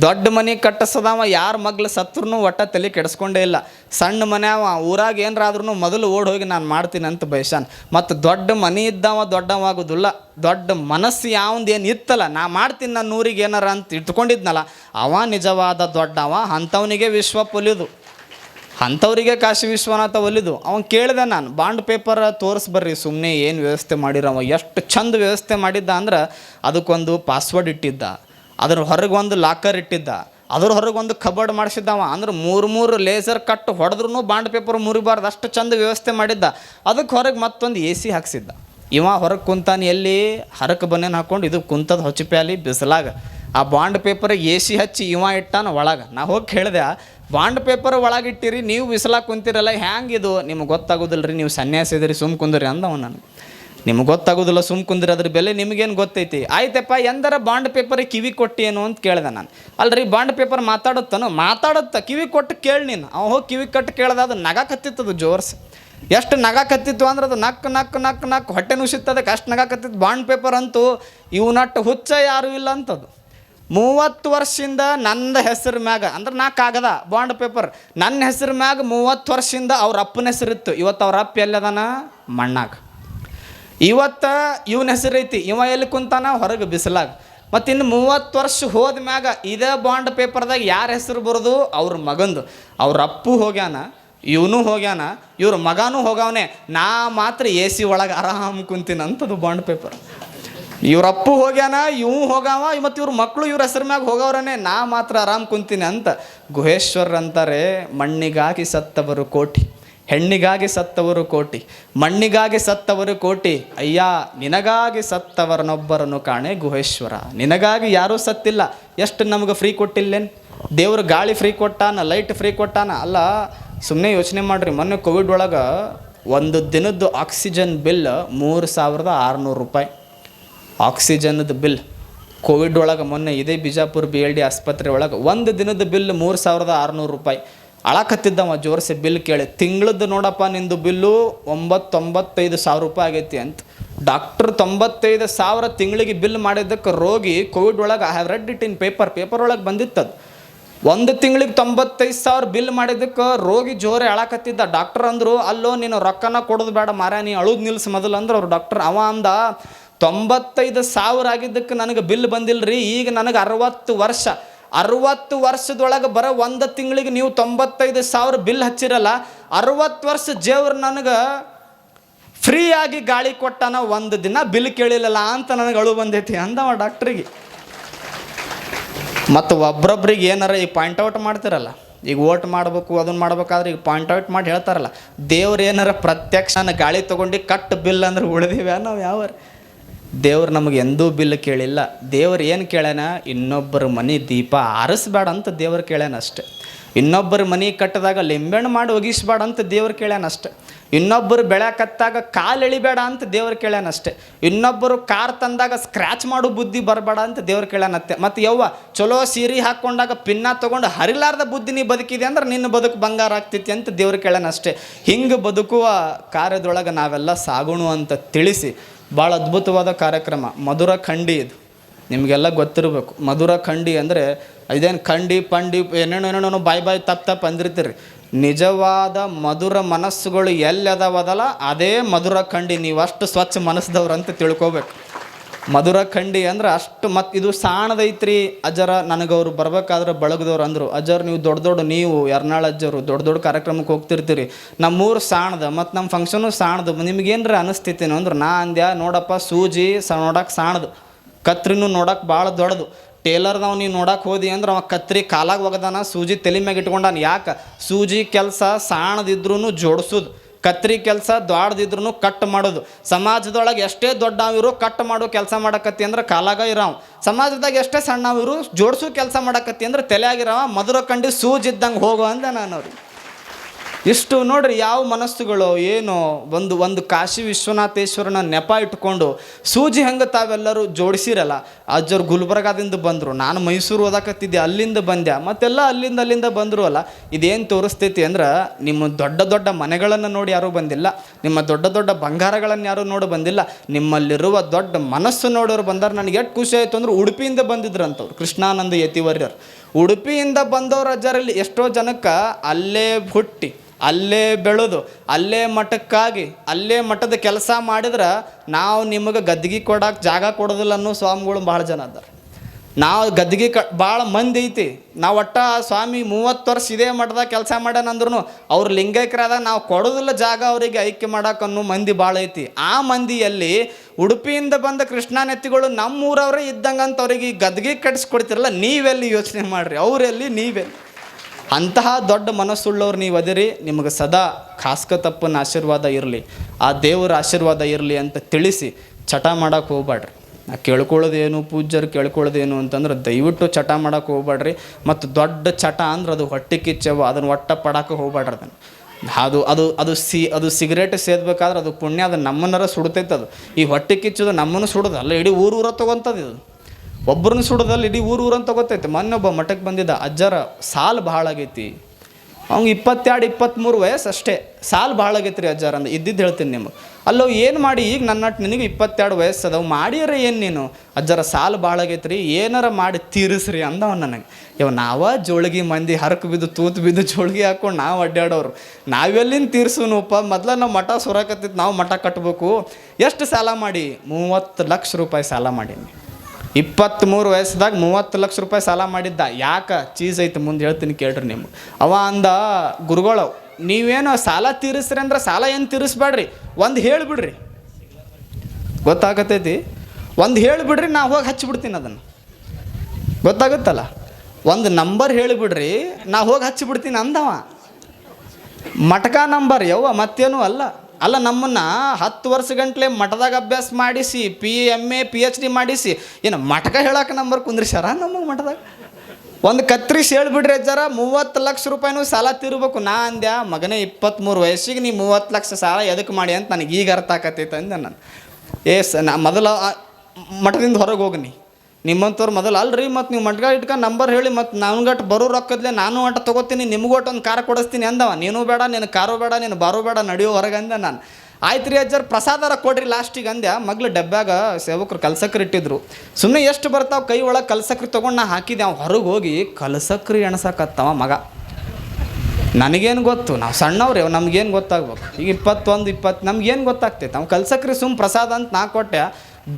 ದೊಡ್ಡ ಮನೆ ಕಟ್ಟಿಸದವ, ಯಾರ ಮಗ್ಳು ಸತ್ರು ಒಟ್ಟ ತಲೆ ಕೆಡಿಸ್ಕೊಂಡೇ ಇಲ್ಲ. ಸಣ್ಣ ಮನ್ಯಾವ ಊರಾಗ ಏನಾರಾದ್ರೂ ಮೊದಲು ಓಡಿ ಹೋಗಿ ನಾನು ಮಾಡ್ತೀನಿ ಅಂತ ಬಯಸಾನ ಮತ್ತು ದೊಡ್ಡ ಮನೆ ಇದ್ದವ, ದೊಡ್ಡವಾಗೋದಿಲ್ಲ. ದೊಡ್ಡ ಮನಸ್ಸು ಯಾವಂದು ಏನು ಇತ್ತಲ್ಲ, ನಾ ಮಾಡ್ತೀನಿ ನನ್ನ ಊರಿಗೆ ಏನಾರ ಅಂತ ಇಟ್ಕೊಂಡಿದ್ನಲ್ಲ, ಅವ ನಿಜವಾದ ದೊಡ್ಡವ, ಅಂಥವನಿಗೆ ವಿಶ್ವ ಪೊಲಿದು. ಅಂಥವ್ರಿಗೆ ಕಾಶಿ ವಿಶ್ವನಾಥ ಒಲಿದು. ಅವನು ಕೇಳಿದೆ ನಾನು, ಬಾಂಡ್ ಪೇಪರ್ ತೋರಿಸ್ಬರ್ರಿ ಸುಮ್ಮನೆ ಏನು ವ್ಯವಸ್ಥೆ ಮಾಡಿರವ, ಎಷ್ಟು ಚಂದ ವ್ಯವಸ್ಥೆ ಮಾಡಿದ್ದ ಅಂದ್ರೆ, ಅದಕ್ಕೊಂದು ಪಾಸ್ವರ್ಡ್ ಇಟ್ಟಿದ್ದ. ಅದ್ರ ಹೊರಗೆ ಒಂದು ಲಾಕರ್ ಇಟ್ಟಿದ್ದ. ಅದ್ರ ಹೊರಗೆ ಒಂದು ಕಬಡ್ ಮಾಡಿಸಿದ್ದವ. ಅಂದ್ರೆ ಮೂರು ಮೂರು ಲೇಸರ್ ಕಟ್ ಹೊಡೆದ್ರೂ ಬಾಂಡ್ ಪೇಪರ್ ಮುರಿಬಾರ್ದು. ಅಷ್ಟು ಚಂದ ವ್ಯವಸ್ಥೆ ಮಾಡಿದ್ದ. ಅದಕ್ಕೆ ಹೊರಗೆ ಮತ್ತೊಂದು ಎ ಸಿ ಹಾಕ್ಸಿದ್ದ. ಇವ ಹೊರಗೆ ಕುಂತಾನೆ ಎಲ್ಲಿ? ಹರಕ್ಕೆ ಬನ್ನೇನು ಹಾಕ್ಕೊಂಡು ಇದು ಕುಂತದ ಹೊಚ್ಚಿಪ್ಯಾಲಿ ಬಿಸಿಲಾಗ. ಆ ಬಾಂಡ್ ಪೇಪರಿಗೆ ಎ ಸಿ ಹಚ್ಚಿ ಇವ ಇಟ್ಟಾನ ಒಳಗೆ. ನಾ ಹೋಗಿ ಕೇಳಿದೆ, ಬಾಂಡ್ ಪೇಪರ್ ಒಳಗಿಟ್ಟಿರಿ, ನೀವು ಬಿಸಿಲಾಗ ಕುಂತಿರಲ್ಲ, ಹ್ಯಾಂಗಿದು? ನಿಮ್ಗೆ ಗೊತ್ತಾಗೋದಿಲ್ಲ ರೀ ನೀವು ಸನ್ಯಾಸಿ ಸುಮ್ಮ ಸುಮ್ ಕುಂದ್ರಿ ಅಂದವ ನನಗೆ. ನಿಮ್ಗೆ ಗೊತ್ತಾಗೋದಿಲ್ಲ, ಸುಮ್ ಕುಂದ್ರೆ ಅದ್ರ ಬೆಲೆ ನಿಮಗೇನು ಗೊತ್ತೈತಿ. ಆಯ್ತಪ್ಪ, ಎಂದರ ಬಾಂಡ್ ಪೇಪರಿಗೆ ಕಿವಿ ಕೊಟ್ಟೇನು ಅಂತ ಕೇಳಿದೆ ನಾನು. ಅಲ್ರಿ, ಬಾಂಡ್ ಪೇಪರ್ ಮಾತಾಡುತ್ತಾನು, ಮಾತಾಡುತ್ತ, ಕಿವಿ ಕೊಟ್ಟು ಕೇಳಿ ನೀನು. ಅವ ಹೋಗಿ ಕಿವಿ ಕಟ್ಟು ಕೇಳ್ದ ಅದು ನಗ ಅದು ಜೋರ್ಸ್. ಎಷ್ಟು ನಗ ಕತ್ತಿತ್ತು ಅಂದ್ರೆ ಅದು ನಕ್ ನಕ್ ನಕ್ ನಕ್, ಹೊಟ್ಟೆ ನುಸಿತ್ತದಕ್ಕೆ ಅಷ್ಟು ನಗ ಕತ್ತಿತ್ತು. ಬಾಂಡ್ ಪೇಪರ್ ಅಂತೂ ಇವನಟ್ಟು ಹುಚ್ಚ ಯಾರೂ ಇಲ್ಲ ಅಂತದು. ಮೂವತ್ತು ವರ್ಷದಿಂದ ನನ್ನ ಹೆಸರು ಮ್ಯಾಗ, ಅಂದ್ರೆ ನಾ ಕಾಗದ ಬಾಂಡ್ ಪೇಪರ್. ನನ್ನ ಹೆಸರು ಮ್ಯಾಗ ಮೂವತ್ತು ವರ್ಷದಿಂದ ಅವ್ರ ಅಪ್ಪನ ಹೆಸರಿತ್ತು ಇವತ್ತು ಅವ್ರ ಅಪ್ಪ ಎಲ್ಲದಾನ ಮಣ್ಣಾಗ. ಇವತ್ತು ಇವನ ಹೆಸರೈತಿ ಇವ ಎಲ್ಲಿ ಕುಂತಾನ? ಹೊರಗೆ ಬಿಸಿಲಾಗ. ಮತ್ತು ಇನ್ನು ಮೂವತ್ತು ವರ್ಷ ಹೋದ ಮ್ಯಾಗ ಇದೇ ಬಾಂಡ್ ಪೇಪರ್ದಾಗ ಯಾರ ಹೆಸರು ಬರೋದು? ಅವ್ರ ಮಗಂದು. ಅವ್ರ ಅಪ್ಪು ಹೋಗ್ಯಾನ, ಇವನು ಹೋಗ್ಯಾನ, ಇವ್ರ ಮಗನೂ ಹೋಗವನೇ. ನಾ ಮಾತ್ರ ಎ ಸಿ ಒಳಗೆ ಆರಾಮ್ ಕುಂತೀನಿ ಅಂತದು ಬಾಂಡ್ ಪೇಪರ್ ಇವ್ರ ಅಪ್ಪು ಹೋಗ್ಯಾನ ಇವು ಹೋಗಾವ, ಮತ್ತು ಇವ್ರ ಮಕ್ಕಳು ಇವ್ರ ಹೆಸರು ಮ್ಯಾಗ ಹೋಗವ್ರನೇ. ನಾ ಮಾತ್ರ ಆರಾಮ್ ಕುಂತೀನಿ ಅಂತ ಗುಹೇಶ್ವರ್ ಅಂತಾರೆ ಮಣ್ಣಿಗಾಗಿ ಸತ್ತವರು ಕೋಟಿ. ಹೆಣ್ಣಿಗಾಗಿ ಸತ್ತವರು ಕೋಟಿ, ಮಣ್ಣಿಗಾಗಿ ಸತ್ತವರು ಕೋಟಿ. ಅಯ್ಯ, ನಿನಗಾಗಿ ಸತ್ತವರನೊಬ್ಬರನ್ನು ಕಾಣೆ ಗುಹೇಶ್ವರ. ನಿನಗಾಗಿ ಯಾರೂ ಸತ್ತಿಲ್ಲ. ಎಷ್ಟು ನಮಗೆ ಫ್ರೀ ಕೊಟ್ಟಿಲ್ಲೇನು? ದೇವರು ಗಾಳಿ ಫ್ರೀ ಕೊಟ್ಟಾನ ಲೈಟ್ ಫ್ರೀ ಕೊಟ್ಟಾನ? ಅಲ್ಲ ಸುಮ್ಮನೆ ಯೋಚನೆ ಮಾಡಿರಿ. ಮೊನ್ನೆ ಕೋವಿಡ್ ಒಳಗೆ ಒಂದು ದಿನದ್ದು ಆಕ್ಸಿಜನ್ ಬಿಲ್ ಮೂರು ಸಾವಿರದ ಆರುನೂರು ರೂಪಾಯಿ. ಆಕ್ಸಿಜನ್ದು ಬಿಲ್ ಕೋವಿಡ್ ಒಳಗೆ ಮೊನ್ನೆ ಇದೇ ಬಿಜಾಪುರ ಬಿ ಎಲ್ ಡಿ ಆಸ್ಪತ್ರೆ ಒಳಗೆ ಒಂದು ದಿನದ ಬಿಲ್ ಮೂರು ಸಾವಿರದ ಆರುನೂರು ರೂಪಾಯಿ. ಅಳಕತ್ತಿದ್ದವ, ಜೋರಿಸಿ ಬಿಲ್ ಕೇಳಿ, ತಿಂಗಳದ್ದು ನೋಡಪ್ಪ ನಿಂದು ಬಿಲ್ಲು ಒಂಬತ್ತೊಂಬತ್ತೈದು ಸಾವಿರ ರೂಪಾಯಿ ಆಗೈತಿ ಅಂತ. ಡಾಕ್ಟರ್ ತೊಂಬತ್ತೈದು ಸಾವಿರ ತಿಂಗಳಿಗೆ ಬಿಲ್ ಮಾಡಿದ್ದಕ್ಕೆ ರೋಗಿ ಕೋವಿಡ್ ಒಳಗೆ I have read it in paper paper ಒಳಗೆ ಬಂದಿತ್ತದು ಒಂದು ತಿಂಗಳಿಗೆ ತೊಂಬತ್ತೈದು ಸಾವಿರ ಬಿಲ್ ಮಾಡಿದ್ದಕ್ಕೆ ರೋಗಿ ಜೋರೆ ಅಳಕತ್ತಿದ್ದ. ಡಾಕ್ಟರ್ ಅಂದರು, ಅಲ್ಲೋ, ನೀನು ರೊಕ್ಕನ ಕೊಡೋದು ಬೇಡ ಮಾರ ನೀ ಅಳುದು ನಿಲ್ಸು ಮೊದಲು, ಅಂದ್ರೆ ಅವ್ರು ಡಾಕ್ಟರ್. ಅವ ಅಂದ, ತೊಂಬತ್ತೈದು ಸಾವಿರ ಆಗಿದ್ದಕ್ಕೆ ನನಗೆ ಬಿಲ್ ಬಂದಿಲ್ಲ ರೀ ಈಗ ನನಗೆ ಅರವತ್ತು ವರ್ಷ. ಅರವತ್ತು ವರ್ಷದೊಳಗೆ ಬರೋ ಒಂದು ತಿಂಗಳಿಗೆ ನೀವು ತೊಂಬತ್ತೈದು ಸಾವಿರ ಬಿಲ್ ಹಚ್ಚಿರಲ್ಲ, ಅರವತ್ತು ವರ್ಷ ಜೇವ್ರು ನನಗೆ ಫ್ರೀಯಾಗಿ ಗಾಳಿ ಕೊಟ್ಟಾನ ಒಂದು ದಿನ ಬಿಲ್ ಕೇಳಿಲ್ಲಲ್ಲ ಅಂತ ನನಗೆ ಅಳು ಬಂದೈತಿ ಅಂದವ ಡಾಕ್ಟ್ರಿಗೆ. ಮತ್ತು ಒಬ್ರೊಬ್ರಿಗೆ ಏನಾರ ಈಗ ಪಾಯಿಂಟ್ ಔಟ್ ಮಾಡ್ತಿರಲ್ಲ, ಈಗ ಓಟ್ ಮಾಡಬೇಕು ಅದನ್ನು ಮಾಡ್ಬೇಕಾದ್ರೆ ಈಗ ಪಾಯಿಂಟ್ ಔಟ್ ಮಾಡಿ ಹೇಳ್ತಾರಲ್ಲ, ದೇವ್ರು ಏನಾರ ಪ್ರತ್ಯಕ್ಷನ ಗಾಳಿ ತೊಗೊಂಡು ಕಟ್ ಬಿಲ್ ಅಂದ್ರೆ ಉಳಿದಿವೆ ನಾವು ಯಾವ ದೇವ್ರು ನಮಗೆ ಎಂದೂ ಬಿಲ್ ಕೇಳಿಲ್ಲ. ದೇವ್ರು ಏನು ಕೇಳ್ಯಾನ? ಇನ್ನೊಬ್ಬರ ಮನೆ ದೀಪ ಆರಿಸ್ಬೇಡ ಅಂತ ದೇವ್ರು ಕೇಳ್ಯಾನ ಅಷ್ಟೆ. ಇನ್ನೊಬ್ಬರ ಮನೆ ಕಟ್ಟಿದಾಗ ಲಿಂಬೆಣ್ಣು ಮಾಡಿ ಒಗಿಸ್ಬೇಡ ಅಂತ ದೇವ್ರು ಕೇಳ್ಯಾನ ಅಷ್ಟೆ. ಇನ್ನೊಬ್ಬರು ಬೆಳೆ ಕತ್ತಾಗ ಕಾಲು ಎಳಿಬೇಡ ಅಂತ ದೇವ್ರು ಕೇಳ್ಯಾನ ಅಷ್ಟೆ. ಇನ್ನೊಬ್ಬರು ಕಾರ್ ತಂದಾಗ ಸ್ಕ್ರ್ಯಾಚ್ ಮಾಡೋ ಬುದ್ಧಿ ಬರಬೇಡ ಅಂತ ದೇವ್ರು ಕೇಳ್ಯಾನತ್ತೆ ಮತ್ತು ಯವ್ವ, ಚಲೋ ಸೀರೆ ಹಾಕ್ಕೊಂಡಾಗ ಪಿನ್ನ ತೊಗೊಂಡು ಹರಿಲಾರ್ದ ಬುದ್ಧಿ ನೀ ಬದುಕಿದೆ ಅಂದ್ರೆ ನಿನ್ನ ಬದುಕು ಬಂಗಾರ ಆಗ್ತೈತಿ ಅಂತ ದೇವ್ರು ಕೇಳ್ಯಾನ ಅಷ್ಟೆ. ಹಿಂಗೆ ಬದುಕುವ ಕಾರ್ಯದೊಳಗೆ ನಾವೆಲ್ಲ ಸಾಗುಣು ಅಂತ ತಿಳಿಸಿ ಭಾಳ ಅದ್ಭುತವಾದ ಕಾರ್ಯಕ್ರಮ. ಮಧುರ ಖಂಡಿ ಇದು. ನಿಮಗೆಲ್ಲ ಗೊತ್ತಿರಬೇಕು. ಮಧುರ ಖಂಡಿ ಅಂದರೆ ಇದೇನು ಖಂಡಿ, ಪಂಡಿ, ಏನೇನೋ ಏನೇನೋ ಬಾಯ್ ಬಾಯ್ ತಪ್ಪು ತಪ್ಪು ಅಂದಿರ್ತೀರಿ. ನಿಜವಾದ ಮಧುರ ಮನಸ್ಸುಗಳು ಎಲ್ಲಿ ಅದಾವದಲ್ಲ, ಅದೇ ಮಧುರ ಖಂಡಿ. ನೀವು ಅಷ್ಟು ಸ್ವಚ್ಛ ಮನಸ್ಸದವ್ರು ಅಂತ ತಿಳ್ಕೊಬೇಕು. ಮಧುರ ಖಂಡಿ ಅಂದ್ರೆ ಅಷ್ಟು ಮತ್ತು ಇದು ಸಾಣದೈತ್ರಿ ಅಜರ. ನನಗೆ ಅವ್ರು ಬರ್ಬೇಕಾದ್ರೆ ಬಳಗದವ್ರು ಅಂದರು ಅಜ್ಜರ್ ನೀವು ದೊಡ್ಡ ದೊಡ್ಡ ನೀವು ಯರ್ನಾಳ್ ಅಜ್ಜರು ದೊಡ್ಡ ದೊಡ್ಡ ಕಾರ್ಯಕ್ರಮಕ್ಕೆ ಹೋಗ್ತಿರ್ತೀರಿ. ನಮ್ಮೂರು ಸಾಣದ ಮತ್ತು ನಮ್ಮ ಫಂಕ್ಷನು ಸಾಣದು. ನಿಮ್ಗೇನ್ರ ಅನಿಸ್ತಿತ್ತೇನು ಅಂದ್ರೆ, ನಾ ಅಂದ್ಯಾ, ನೋಡಪ್ಪ, ಸೂಜಿ ಸ ನೋಡಕ್ಕೆ ಸಾಣದು. ಕತ್ರಿನೂ ನೋಡಕ್ಕೆ ಭಾಳ ದೊಡ್ಡದು. ಟೇಲರ್ದವ್ ನೀವು ನೋಡಕ್ಕೆ ಹೋದಿ ಅಂದ್ರೆ ಅವ ಕತ್ರಿ ಕಾಲಾಗ ಒಗದಾನ, ಸೂಜಿ ತಲೆ ಮ್ಯಾಗ ಇಟ್ಕೊಂಡಾನ. ಯಾಕೆ? ಸೂಜಿ ಕೆಲಸ ಸಾಣದಿದ್ರೂ ಜೋಡಿಸೋದು. ಕತ್ರಿ ಕೆಲಸ ದ್ವಾಡ್ದಿದ್ರು ಕಟ್ ಮಾಡೋದು. ಸಮಾಜದೊಳಗೆ ಎಷ್ಟೇ ದೊಡ್ಡವಿರು ಕಟ್ ಮಾಡೋ ಕೆಲಸ ಮಾಡಕತ್ತಿ ಅಂದ್ರೆ ಕಾಲಾಗ ಇರಾವ್. ಸಮಾಜದಾಗ ಎಷ್ಟೇ ಸಣ್ಣವಿರು ಜೋಡಿಸೋ ಕೆಲಸ ಮಾಡಕತ್ತಿ ಅಂದ್ರೆ ತಲೆಯಾಗಿರವ ಮಧುರ ಕಂಡು ಸೂಜಿದ್ದಂಗೆ ಹೋಗೋ ಅಂದೆ ನಾನು ಅವ್ರಿಗೆ. ಇಷ್ಟು ನೋಡ್ರಿ ಯಾವ ಮನಸ್ಸುಗಳು ಏನು ಒಂದು ಒಂದು ಕಾಶಿ ವಿಶ್ವನಾಥೇಶ್ವರನ ನೆಪ ಇಟ್ಕೊಂಡು ಸೂಜಿ ಹೆಂಗೆ ತಾವೆಲ್ಲರೂ ಜೋಡಿಸಿರಲ್ಲ. ಅಜ್ಜರು ಗುಲ್ಬರ್ಗಾದಿಂದ ಬಂದರು, ನಾನು ಮೈಸೂರು ಓದಾಕತ್ತಿದ್ದೆ, ಅಲ್ಲಿಂದ ಬಂದೆ. ಮತ್ತೆಲ್ಲ ಅಲ್ಲಿಂದ ಅಲ್ಲಿಂದ ಬಂದರು ಅಲ್ಲ. ಇದೇನು ತೋರಿಸ್ತೈತಿ ಅಂದ್ರೆ ನಿಮ್ಮ ದೊಡ್ಡ ದೊಡ್ಡ ಮನೆಗಳನ್ನು ನೋಡಿ ಯಾರೂ ಬಂದಿಲ್ಲ. ನಿಮ್ಮ ದೊಡ್ಡ ದೊಡ್ಡ ಬಂಗಾರಗಳನ್ನು ಯಾರೂ ನೋಡಿ ಬಂದಿಲ್ಲ. ನಿಮ್ಮಲ್ಲಿರುವ ದೊಡ್ಡ ಮನಸ್ಸು ನೋಡೋರು ಬಂದಾರ. ನನಗೆ ಎಷ್ಟು ಖುಷಿ ಆಯಿತು ಅಂದ್ರೆ ಉಡುಪಿಯಿಂದ ಬಂದಿದ್ರಂತವ್ರು, ಕೃಷ್ಣಾನಂದ ಯತಿವರ್ಯರು. ಉಡುಪಿಯಿಂದ ಬಂದವ್ರ ಅಜ್ಜರಲ್ಲಿ ಎಷ್ಟೋ ಜನಕ್ಕೆ ಅಲ್ಲೇ ಹುಟ್ಟಿ ಅಲ್ಲೇ ಬೆಳೆದು, ಅಲ್ಲೇ ಮಠಕ್ಕಾಗಿ, ಅಲ್ಲೇ ಮಠದ ಕೆಲಸ ಮಾಡಿದ್ರೆ ನಾವು ನಿಮಗೆ ಗದ್ದಿಗೆ ಕೊಡಕ್ಕೆ ಜಾಗ ಕೊಡೋದಿಲ್ಲ ಅನ್ನೋ ಸ್ವಾಮಿಗಳು ಭಾಳ ಜನ ಅದಾರ. ನಾವು ಗದ್ದಿಗೆ ಕ, ಭಾಳ ಮಂದಿ ಐತಿ. ನಾವು ಒಟ್ಟ ಸ್ವಾಮಿ ಮೂವತ್ತು ವರ್ಷ ಇದೇ ಮಠದಾಗ ಕೆಲಸ ಮಾಡ್ಯಾನಂದ್ರೂ ಅವ್ರು ಲಿಂಗೈಕ್ಯರಾದ, ನಾವು ಕೊಡೋದಿಲ್ಲ ಜಾಗ ಅವರಿಗೆ ಐಕ್ಯ ಅನ್ನೋ ಮಂದಿ ಭಾಳ ಐತಿ. ಆ ಮಂದಿಯಲ್ಲಿ ಉಡುಪಿಯಿಂದ ಬಂದ ಕೃಷ್ಣಾನೆತ್ತಿಗಳು ನಮ್ಮೂರವರೇ ಇದ್ದಂಗಂತ ಅವ್ರಿಗೆ ಈ ಗದ್ದಿಗೆ ಕಟ್ಸ್ಕೊಡ್ತಿರಲ್ಲ ನೀವೆಲ್ಲಿ ಯೋಚನೆ ಮಾಡಿರಿ? ಅವರೆಲ್ಲಿ, ನೀವೆಲ್ಲಿ? ಅಂತಹ ದೊಡ್ಡ ಮನಸ್ಸುಳ್ಳವ್ರು ನೀವು ಅದಿರಿ ನಿಮಗೆ ಸದಾ ಖಾಸ್ಕ ತಪ್ಪನ ಆಶೀರ್ವಾದ ಇರಲಿ, ಆ ದೇವರ ಆಶೀರ್ವಾದ ಇರಲಿ ಅಂತ ತಿಳಿಸಿ ಚಟ ಮಾಡಕ್ಕೆ ಹೋಗ್ಬೇಡ್ರಿ ಕೇಳ್ಕೊಳ್ಳೋದೇನು ಪೂಜ್ಯರು ಕೇಳ್ಕೊಳ್ಳೋದೇನು ಅಂತಂದ್ರೆ ದಯವಿಟ್ಟು ಚಟ ಮಾಡಕ್ಕೆ ಹೋಗ್ಬೇಡ್ರಿ ಮತ್ತು ದೊಡ್ಡ ಚಟ ಅಂದ್ರೆ ಅದು ಹೊಟ್ಟೆ ಕಿಚ್ಚವ ಅದನ್ನು ಒಟ್ಟ ಪಡಕ್ಕೆ ಹೋಗ್ಬೇಡ್ರಿ ಅದನ್ನು. ಅದು ಅದು ಅದು ಸಿ, ಅದು ಸಿಗರೇಟ್ ಸೇದ್ಬೇಕಾದ್ರೆ ಅದು ಪುಣ್ಯ, ಅದು ನಮ್ಮನ್ನರ ಸುಡ್ತೈತೆ ಅದು ಈ ಹೊಟ್ಟೆ ಕಿಚ್ಚದು ನಮ್ಮನ್ನು ಸುಡೋದು, ಅಲ್ಲ ಇಡೀ ಊರು ಊರ ತೊಗೊಂತದ ಇದು. ಒಬ್ಬರನ್ನ ಸುಡೋದಲ್ಲಿ ಇಡೀ ಊರು ಊರಂತ ಗೊತ್ತೈತೆ. ಮೊನ್ನೆ ಒಬ್ಬ ಮಠಕ್ಕೆ ಬಂದಿದ್ದ, ಅಜ್ಜರ ಸಾಲು ಭಾಳ ಆಗೈತಿ. ಅವ್ನು ಇಪ್ಪತ್ತೆರಡು ಇಪ್ಪತ್ತ್ಮೂರು ವಯಸ್ಸು ಅಷ್ಟೇ. ಸಾಲು ಭಾಳ ಆಗೈತೆ ರೀ ಅಜ್ಜಾರ ಅಂದ ಇದ್ದಿದ್ದು ಹೇಳ್ತೀನಿ ನಿಮಗೆ. ಅಲ್ಲೋ, ಏನು ಮಾಡಿ ಈಗ ನನ್ನ ನಿನಗೆ ಇಪ್ಪತ್ತೆರಡು ವಯಸ್ಸು ಅದಾವ ಮಾಡಿಯಾರ ಏನು ನೀನು? ಅಜ್ಜರ ಸಾಲು ಭಾಳ ಆಗೈತೆ ರೀ, ಏನಾರ ಮಾಡಿ ತೀರಿಸ್ರಿ ಅಂದವ ನನಗೆ. ಇವ ನಾವ ಜೋಳಿಗೆ ಮಂದಿ ಹರಕು ಬಿದ್ದು, ತೂತು ಬಿದ್ದು ಜೋಳಿಗೆ ಹಾಕೊಂಡು ನಾವು ಅಡ್ಡಾಡೋರು ನಾವೆಲ್ಲಿಂದ ತೀರ್ಸುನಪ್ಪ ಮೊದ್ಲು ನಾವು ಮಠ ಸುರಕತ್ತಿತ್ತು ನಾವು ಮಠ ಕಟ್ಟಬೇಕು ಎಷ್ಟು ಸಾಲ ಮಾಡಿ? ಮೂವತ್ತು ಲಕ್ಷ ರೂಪಾಯಿ ಸಾಲ ಮಾಡೀನಿ. ಇಪ್ಪತ್ತ್ಮೂರು ವಯಸ್ಸದಾಗ ಮೂವತ್ತು ಲಕ್ಷ ರೂಪಾಯಿ ಸಾಲ ಮಾಡಿದ್ದ. ಯಾಕೆ? ಚೀಸ್ ಐತೆ, ಮುಂದೆ ಹೇಳ್ತೀನಿ ಕೇಳ್ರಿ ನಿಮ್ಗೆ. ಅವ ಅಂದ, ಗುರುಗಳು, ನೀವೇನು ಸಾಲ ತೀರಿಸ್ರಿ ಅಂದ್ರೆ ಸಾಲ ಏನು ತೀರಿಸ್ಬೇಡ್ರಿ? ಒಂದು ಹೇಳಿಬಿಡ್ರಿ. ಗೊತ್ತಾಗತ್ತೈತಿ ಒಂದು ಹೇಳಿಬಿಡ್ರಿ, ನಾ ಹೋಗಿ ಹಚ್ಚಿಬಿಡ್ತೀನಿ ಅದನ್ನು. ಗೊತ್ತಾಗುತ್ತಲ್ಲ? ಒಂದು ನಂಬರ್ ಹೇಳಿಬಿಡ್ರಿ, ನಾ ಹೋಗಿ ಹಚ್ಚಿಬಿಡ್ತೀನಿ ಅಂದವ. ಮಟಕ ನಂಬರ್, ಯವ್ವ, ಮತ್ತೇನೂ ಅಲ್ಲ. ಅಲ್ಲ, ನಮ್ಮನ್ನು ಹತ್ತು ವರ್ಷ ಗಂಟ್ಲೆ ಮಠದಾಗ ಅಭ್ಯಾಸ ಮಾಡಿಸಿ P M A P H D ಮಾಡಿಸಿ, ಏನು ಮಠಕ ಹೇಳಕ್ಕೆ ನಂಬರ್ ಕುಂದ್ರಿಸ್ಯಾರ ನಮಗೆ ಮಠದಾಗ? ಒಂದು ಕತ್ರಿಸ್ ಹೇಳ್ಬಿಡ್ರಿ ಜರ ಮೂವತ್ತು ಲಕ್ಷ ರೂಪಾಯಿನೂ ಸಾಲ ತೀರ್ಬೇಕು. ನಾ ಅಂದ್ಯಾ, ಮಗನೇ ಇಪ್ಪತ್ತ್ಮೂರು ವಯಸ್ಸಿಗೆ ನೀ ಮೂವತ್ತು ಲಕ್ಷ ಸಾಲ ಎದಕ್ಕೆ ಮಾಡಿ ಅಂತ ನನಗೆ ಈಗ ಅರ್ಥ ಆಕತ್ತೈತೆ ಅಂದೆ ನಾನು. ಏ ಸ, ನಾ ಮೊದಲ ಮಠದಿಂದ ಹೊರಗೆ ಹೋಗ್ನಿ. ನಿಮ್ಮಂಥವ್ರು ಮೊದಲು ಅಲ್ರಿ, ಮತ್ತು ನೀವು ಮಟ್ಗ ಇಟ್ಕೊಂಡು ನಂಬರ್ ಹೇಳಿ, ಮತ್ತು ನನ್ಗಟ್ಟು ಬರೋ ರೊಕ್ಕದ್ಲೆ ನಾನು ಅಟ ತೊಗೋತೀನಿ ನಿಮ್ಗೊಟ್ಟು ಒಂದು ಕಾರ್ ಕೊಡಿಸ್ತೀನಿ ಅಂದವ. ನೀನು ಬೇಡ ನಿನ್ನ ಕಾರು ಬೇಡ, ನೀನು ಬಾರು ಬೇಡ, ನಡೆಯೋ ಹೊರಗೆ ಅಂದೆ ನಾನು. ಆಯ್ತು ರೀ ಅಜ್ಜರ್, ಪ್ರಸಾದರ ಕೊಡ್ರಿ ಲಾಸ್ಟಿಗೆ ಅಂದೆ. ಮಗ್ಳು ಡಬ್ಬ್ಯಾಗ ಸೇವಕರು ಕಲ್ಸಕ್ರಿ ಇಟ್ಟಿದ್ರು. ಸುಮ್ಮನೆ ಎಷ್ಟು ಬರ್ತಾವೆ, ಕೈ ಒಳಗೆ ಕಲ್ಸಕ್ರಿ ತೊಗೊಂಡು ನಾ ಹಾಕಿದೆ ಅವ್ನು ಹೊರಗೆ ಹೋಗಿ ಕಲ್ಸಕ್ರಿ ಎಣಸಕತ್ತವ ಮಗ. ನನಗೇನು ಗೊತ್ತು, ನಾವು ಸಣ್ಣವ್ರಿ, ನಮ್ಗೇನು ಗೊತ್ತಾಗ್ಬೇಕು. ಈಗ ಇಪ್ಪತ್ತೊಂದು, ಇಪ್ಪತ್ತು, ನಮ್ಗೇನು ಗೊತ್ತಾಗ್ತೈತೆ. ಅವ್ನು ಕಲ್ಸಕ್ರಿ ಸುಮ್ಮ ಪ್ರಸಾದ ಅಂತ ನಾ ಕೊಟ್ಟೆ.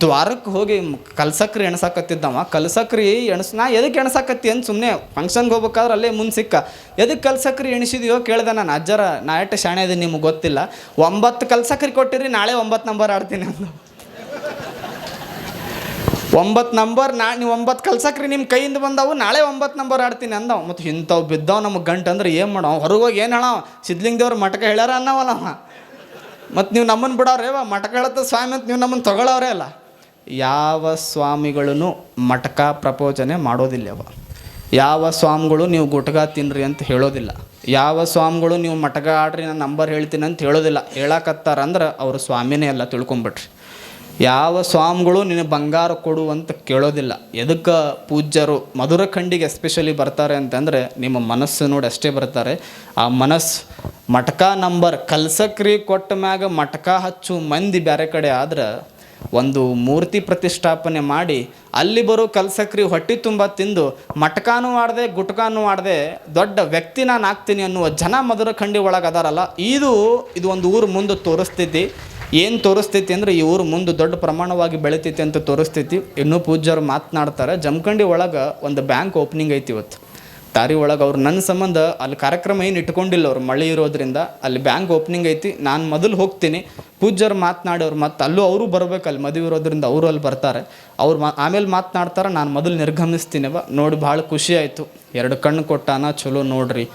ದ್ವಾರಕ್ಕೆ ಹೋಗಿ ಕಲ್ಸಕ್ರಿ ಎಣಸಾಕತ್ತಿದ್ದವ, ಕಲ್ಸಕ್ರಿ ಎಣಸ್ ನಾ ಎದಕ್ಕೆ ಎಣಸಾಕತ್ತಿ ಅಂತ ಸುಮ್ಮನೆ ಫಂಕ್ಷನ್ಗೆ ಹೋಗ್ಬೇಕಾದ್ರೆ ಅಲ್ಲೇ ಮುಂದೆ ಸಿಕ್ಕ. ಎದಕ್ಕೆ ಕಲ್ಸಕ್ರಿ ಎಣಿಸಿದೆಯೋ ಕೇಳ್ದೆ ನಾನು, ಅಜ್ಜರ ನಾ ಎಟ್ಟು ಶಾಣೆ ಇದೆ ನಿಮ್ಗೆ ಗೊತ್ತಿಲ್ಲ. ಒಂಬತ್ತು ಕಲ್ಸಕ್ರಿ ಕೊಟ್ಟಿರಿ, ನಾಳೆ ಒಂಬತ್ತು ನಂಬರ್ ಆಡ್ತೀನಿ ಅಂದ ಒಂಬತ್ತು ನಂಬರ್, ನಾ ನೀವು ಒಂಬತ್ತು ಕಲ್ಸಕ್ರಿ ನಿಮ್ಮ ಕೈಯಿಂದ ಬಂದವು, ನಾಳೆ ಒಂಬತ್ತು ನಂಬರ್ ಆಡ್ತೀನಿ ಅಂದವು. ಮತ್ತು ಇಂಥವು ಬಿದ್ದವು ನಮಗೆ ಗಂಟು ಅಂದ್ರೆ ಏನು ಮಾಡೋ ಹೊರಗೆ ಹೋಗಿ ಏನು ಹೇಳೋ ಸಿದ್ಲಿಂಗ ದೇವ್ರ ಮಟಕ ಹೇಳ್ಯಾರ ಅನ್ನವಲ್ಲ ಮತ್ತು ನೀವು ನಮ್ಮನ್ನು ಬಿಡೋರೇವ ಮಟಕ ಹೇಳತ್ತ ಸ್ವಾಮಿ ಅಂತ ನೀವು ನಮ್ಮನ್ನು ತಗೊಳ್ಳೋರೇ ಅಲ್ಲ. ಯಾವ ಸ್ವಾಮಿಗಳೂ ಮಟಕ ಪ್ರಪೋಚನೆ ಮಾಡೋದಿಲ್ಲ ಅವ ಯಾವ ಸ್ವಾಮಿಗಳು ನೀವು ಗುಟ್ಗ ತಿನ್ನಿರಿ ಅಂತ ಹೇಳೋದಿಲ್ಲ. ಯಾವ ಸ್ವಾಮಿಗಳು ನೀವು ಮಟಕ ಆಡ್ರಿ, ನಾನು ನಂಬರ್ ಹೇಳ್ತೀನಿ ಅಂತ ಹೇಳೋದಿಲ್ಲ. ಹೇಳಕತ್ತಾರಂದ್ರೆ ಅವರು ಸ್ವಾಮಿನೇ ಎಲ್ಲ ತಿಳ್ಕೊಂಬಿಟ್ರಿ. ಯಾವ ಸ್ವಾಮಿಗಳು ನಿನಗೆ ಬಂಗಾರ ಕೊಡು ಅಂತ ಕೇಳೋದಿಲ್ಲ. ಎದಕ್ಕೆ ಪೂಜ್ಯರು ಮಧುರ ಖಂಡಿಗೆ ಎಸ್ಪೆಷಲಿ ಬರ್ತಾರೆ ಅಂತಂದರೆ ನಿಮ್ಮ ಮನಸ್ಸು ನೋಡಿ ಅಷ್ಟೇ ಬರ್ತಾರೆ. ಆ ಮನಸ್ಸು ಮಟಕ ನಂಬರ್ ಕಲ್ಸಕ್ರಿ ಕೊಟ್ಟ ಮ್ಯಾಗ ಮಟಕ ಹಚ್ಚು ಮಂದಿ ಬೇರೆ ಕಡೆ ಆದ್ರೆ ಒಂದು ಮೂರ್ತಿ ಪ್ರತಿಷ್ಠಾಪನೆ ಮಾಡಿ ಅಲ್ಲಿ ಬರೋ ಕಲ್ಸಕ್ರಿ ಹೊಟ್ಟೆ ತುಂಬ ತಿಂದು ಮಟಕಾನೂ ಆಡದೆ ಗುಟ್ಕಾನು ಆಡದೆ ದೊಡ್ಡ ವ್ಯಕ್ತಿ ನಾನು ಆಗ್ತೀನಿ ಅನ್ನುವ ಜನ ಮಧುರ ಖಂಡಿ ಒಳಗೆ ಅದಾರಲ್ಲ, ಇದು ಇದು ಒಂದು ಊರು ಮುಂದೆ ತೋರಿಸ್ತೈತಿ ಏನು ತೋರಿಸ್ತೈತಿ ಅಂದ್ರೆ ಈ ಊರು ಮುಂದೆ ದೊಡ್ಡ ಪ್ರಮಾಣವಾಗಿ ಬೆಳಿತೈತಿ ಅಂತ ತೋರಿಸ್ತೈತಿ. ಇನ್ನೂ ಪೂಜ್ಯರು ಮಾತನಾಡ್ತಾರೆ. ಜಮಖಂಡಿ ಒಳಗೆ ಒಂದು ಬ್ಯಾಂಕ್ ಓಪನಿಂಗ್ ಐತಿ ಇವತ್ತು. ದಾರಿ ಒಳಗೆ ಅವ್ರು ನನ್ನ ಸಂಬಂಧ ಅಲ್ಲಿ ಕಾರ್ಯಕ್ರಮ ಏನು ಇಟ್ಕೊಂಡಿಲ್ಲ ಅವ್ರು ಮಳೆ ಇರೋದ್ರಿಂದ ಅಲ್ಲಿ ಬ್ಯಾಂಕ್ ಓಪನಿಂಗ್ ಐತಿ. ನಾನು ಮೊದಲು ಹೋಗ್ತೀನಿ. ಪೂಜ್ಯರು ಮಾತನಾಡೋರು ಮತ್ತು ಅಲ್ಲೂ ಅವರು ಬರಬೇಕು. ಅಲ್ಲಿ ಮದುವೆ ಇರೋದ್ರಿಂದ ಅವರು ಅಲ್ಲಿ ಬರ್ತಾರೆ. ಅವ್ರು ಮಾ ಆಮೇಲೆ ಮಾತನಾಡ್ತಾರೆ, ನಾನು ಮೊದಲು ನಿರ್ಗಮಿಸ್ತೀನಿವ ನೋಡಿ ಭಾಳ ಖುಷಿ ಆಯಿತು. ಎರಡು ಕಣ್ಣು ಕೊಟ್ಟಾನ, ಚಲೋ ನೋಡ್ರಿ.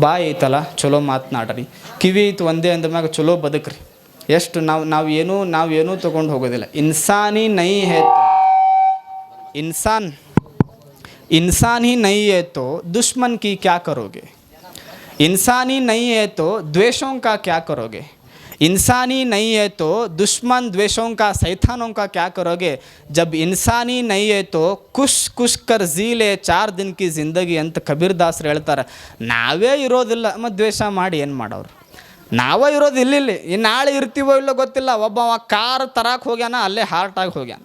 ಬಾಯ್ ಐತಲ್ಲ, ಚಲೋ ಮಾತನಾಡ್ರಿ. ಕಿವಿ ಐತು, ಒಂದೇ ಅಂದ ಮ್ಯಾಗ ಚಲೋ ಬದುಕ್ರಿ. ಎಷ್ಟು ನಾವು ನಾವು ಏನೂ ನಾವು ಏನೂ ತೊಗೊಂಡು ಹೋಗೋದಿಲ್ಲ ಇನ್ಸಾನಿ ನೈ ಹೇ इंसान इंसान ही नहीं है तो दुश्मन की क्या करोगे इंसान ही नहीं है तो द्वेषों का क्या करोगे इंसान ही नहीं है तो दुश्मन द्वेषों का सैतानों का क्या करोगे जब इंसान ही नहीं है तो ಖುಷ್ ಖುಷ್ ಕರ್ ಝೀಲೆ ಚಾರ್ ದಿನ ಕಿ ಜಿಂದಗಿ ಅಂತ ಕಬೀರ್ ದಾಸರು ಹೇಳ್ತಾರೆ ನಾವೇ ಇರೋದಿಲ್ಲ ಮತ್ತು ದ್ವೇಷ ಮಾಡಿ ಏನು ಮಾಡೋರು ನಾವೇ ಇರೋದು ಇಲ್ಲಿ ಇನ್ನು ನಾಳೆ ಇರ್ತೀವೋ ಇಲ್ಲೋ ಗೊತ್ತಿಲ್ಲ. ಒಬ್ಬ ಕಾರ್ ತರಕ್ಕೆ ಹೋಗ್ಯಾನ, ಅಲ್ಲೇ ಹಾರ್ಟಾಗಿ ಹೋಗ್ಯಾನ.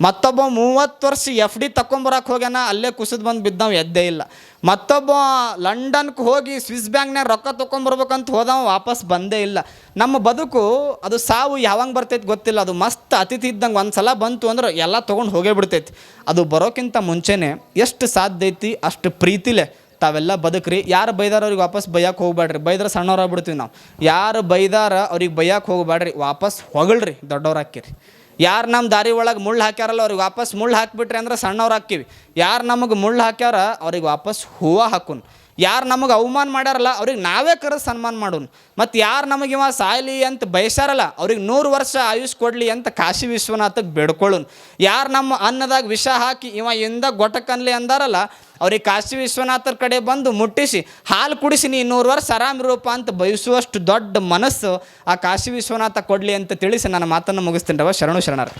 ಮತ್ತೊಬ್ಬ ಮೂವತ್ತು ವರ್ಷ ಎಫ್ ಡಿ ತಕೊಂಬರಕ್ಕೆ ಹೋಗ್ಯಾನ, ಅಲ್ಲೇ ಕುಸಿದು ಬಂದು ಬಿದ್ದವ, ಎದ್ದೇ ಇಲ್ಲ. ಮತ್ತೊಬ್ಬ ಲಂಡನ್ಗೆ ಹೋಗಿ ಸ್ವಿಸ್ ಬ್ಯಾಂಕ್ನಾಗ ರೊಕ್ಕ ತೊಗೊಂಬರ್ಬೇಕಂತ ಹೋದವ, ವಾಪಸ್ ಬಂದೇ ಇಲ್ಲ. ನಮ್ಮ ಬದುಕು, ಅದು ಸಾವು ಯಾವಾಗ ಬರ್ತೈತೆ ಗೊತ್ತಿಲ್ಲ. ಅದು ಮಸ್ತ್ ಅತಿಥಿ ಇದ್ದಂಗೆ ಒಂದು ಸಲ ಬಂತು ಅಂದ್ರೆ ಎಲ್ಲ ತೊಗೊಂಡು ಹೋಗೇ ಬಿಡ್ತೈತಿ. ಅದು ಬರೋಕ್ಕಿಂತ ಮುಂಚೆನೇ ಎಷ್ಟು ಸಾಧ್ಯ ಐತಿ, ಅಷ್ಟು ಪ್ರೀತಿಲೆ ತಾವೆಲ್ಲ ಬದುಕ್ರಿ. ಯಾರು ಬೈದಾರ ಅವ್ರಿಗೆ ವಾಪಸ್ ಬೈಯಕ್ಕೆ ಹೋಗ್ಬೇಡ್ರಿ ಬೈದ್ರೆ ಸಣ್ಣವ್ರು ಆಗ್ಬಿಡ್ತೀವಿ ನಾವು. ಯಾರು ಬೈದಾರ ಅವ್ರಿಗೆ ಬೈಯಕ್ಕೆ ಹೋಗ್ಬೇಡ್ರಿ ವಾಪಸ್ ಹೊಗಳ್ರಿ. ದೊಡ್ಡವ್ರು ಹಾಕಿರಿ ಯಾರು ನಮ್ಮ ದಾರಿ ಒಳಗೆ ಮುಳ್ಳು ಹಾಕ್ಯಾರಲ್ಲ ಅವ್ರಿಗೆ ವಾಪಸ್ ಮುಳ್ಳು ಹಾಕಿಬಿಟ್ರಿ ಅಂದ್ರೆ ಸಣ್ಣವ್ರು ಹಾಕ್ತೀವಿ ಯಾರು ನಮಗೆ ಮುಳ್ಳು ಹಾಕ್ಯಾರ ಅವ್ರಿಗೆ ವಾಪಸ್ ಹೂವು ಹಾಕುನ್. ಯಾರು ನಮಗೆ ಅವಮಾನ ಮಾಡ್ಯಾರಲ್ಲ, ಅವ್ರಿಗೆ ನಾವೇ ಕರೆದು ಸನ್ಮಾನ ಮಾಡೋನು. ಮತ್ತು ಯಾರು ನಮಗೆ ಇವ ಸಾಯ್ಲಿ ಅಂತ ಬಯಸಾರಲ್ಲ ಅವ್ರಿಗೆ ನೂರು ವರ್ಷ ಆಯುಷ್ ಕೊಡಲಿ ಅಂತ ಕಾಶಿ ವಿಶ್ವನಾಥಕ್ಕೆ ಬೇಡ್ಕೊಳ್ಳೋನು. ಯಾರು ನಮ್ಮ ಅನ್ನದಾಗ ವಿಷ ಹಾಕಿ ಇವ ಇಂದ ಗೊಟಕನ್ಲಿ ಅಂದಾರಲ್ಲ, ಅವ್ರಿಗೆ ಕಾಶಿ ವಿಶ್ವನಾಥರ ಕಡೆ ಬಂದು ಮುಟ್ಟಿಸಿ, ಹಾಲು ಕುಡಿಸಿ ನೀ ನೂರು ವರ್ಷ ಆರಾಮಿರೂಪ ಅಂತ ಬಯಸುವಷ್ಟು ದೊಡ್ಡ ಮನಸ್ಸು ಆ ಕಾಶಿ ವಿಶ್ವನಾಥ ಕೊಡಲಿ ಅಂತ ತಿಳಿಸಿ ನನ್ನ ಮಾತನ್ನು ಮುಗಿಸ್ತೀನಿ ರವ. ಶರಣು ಶರಣರು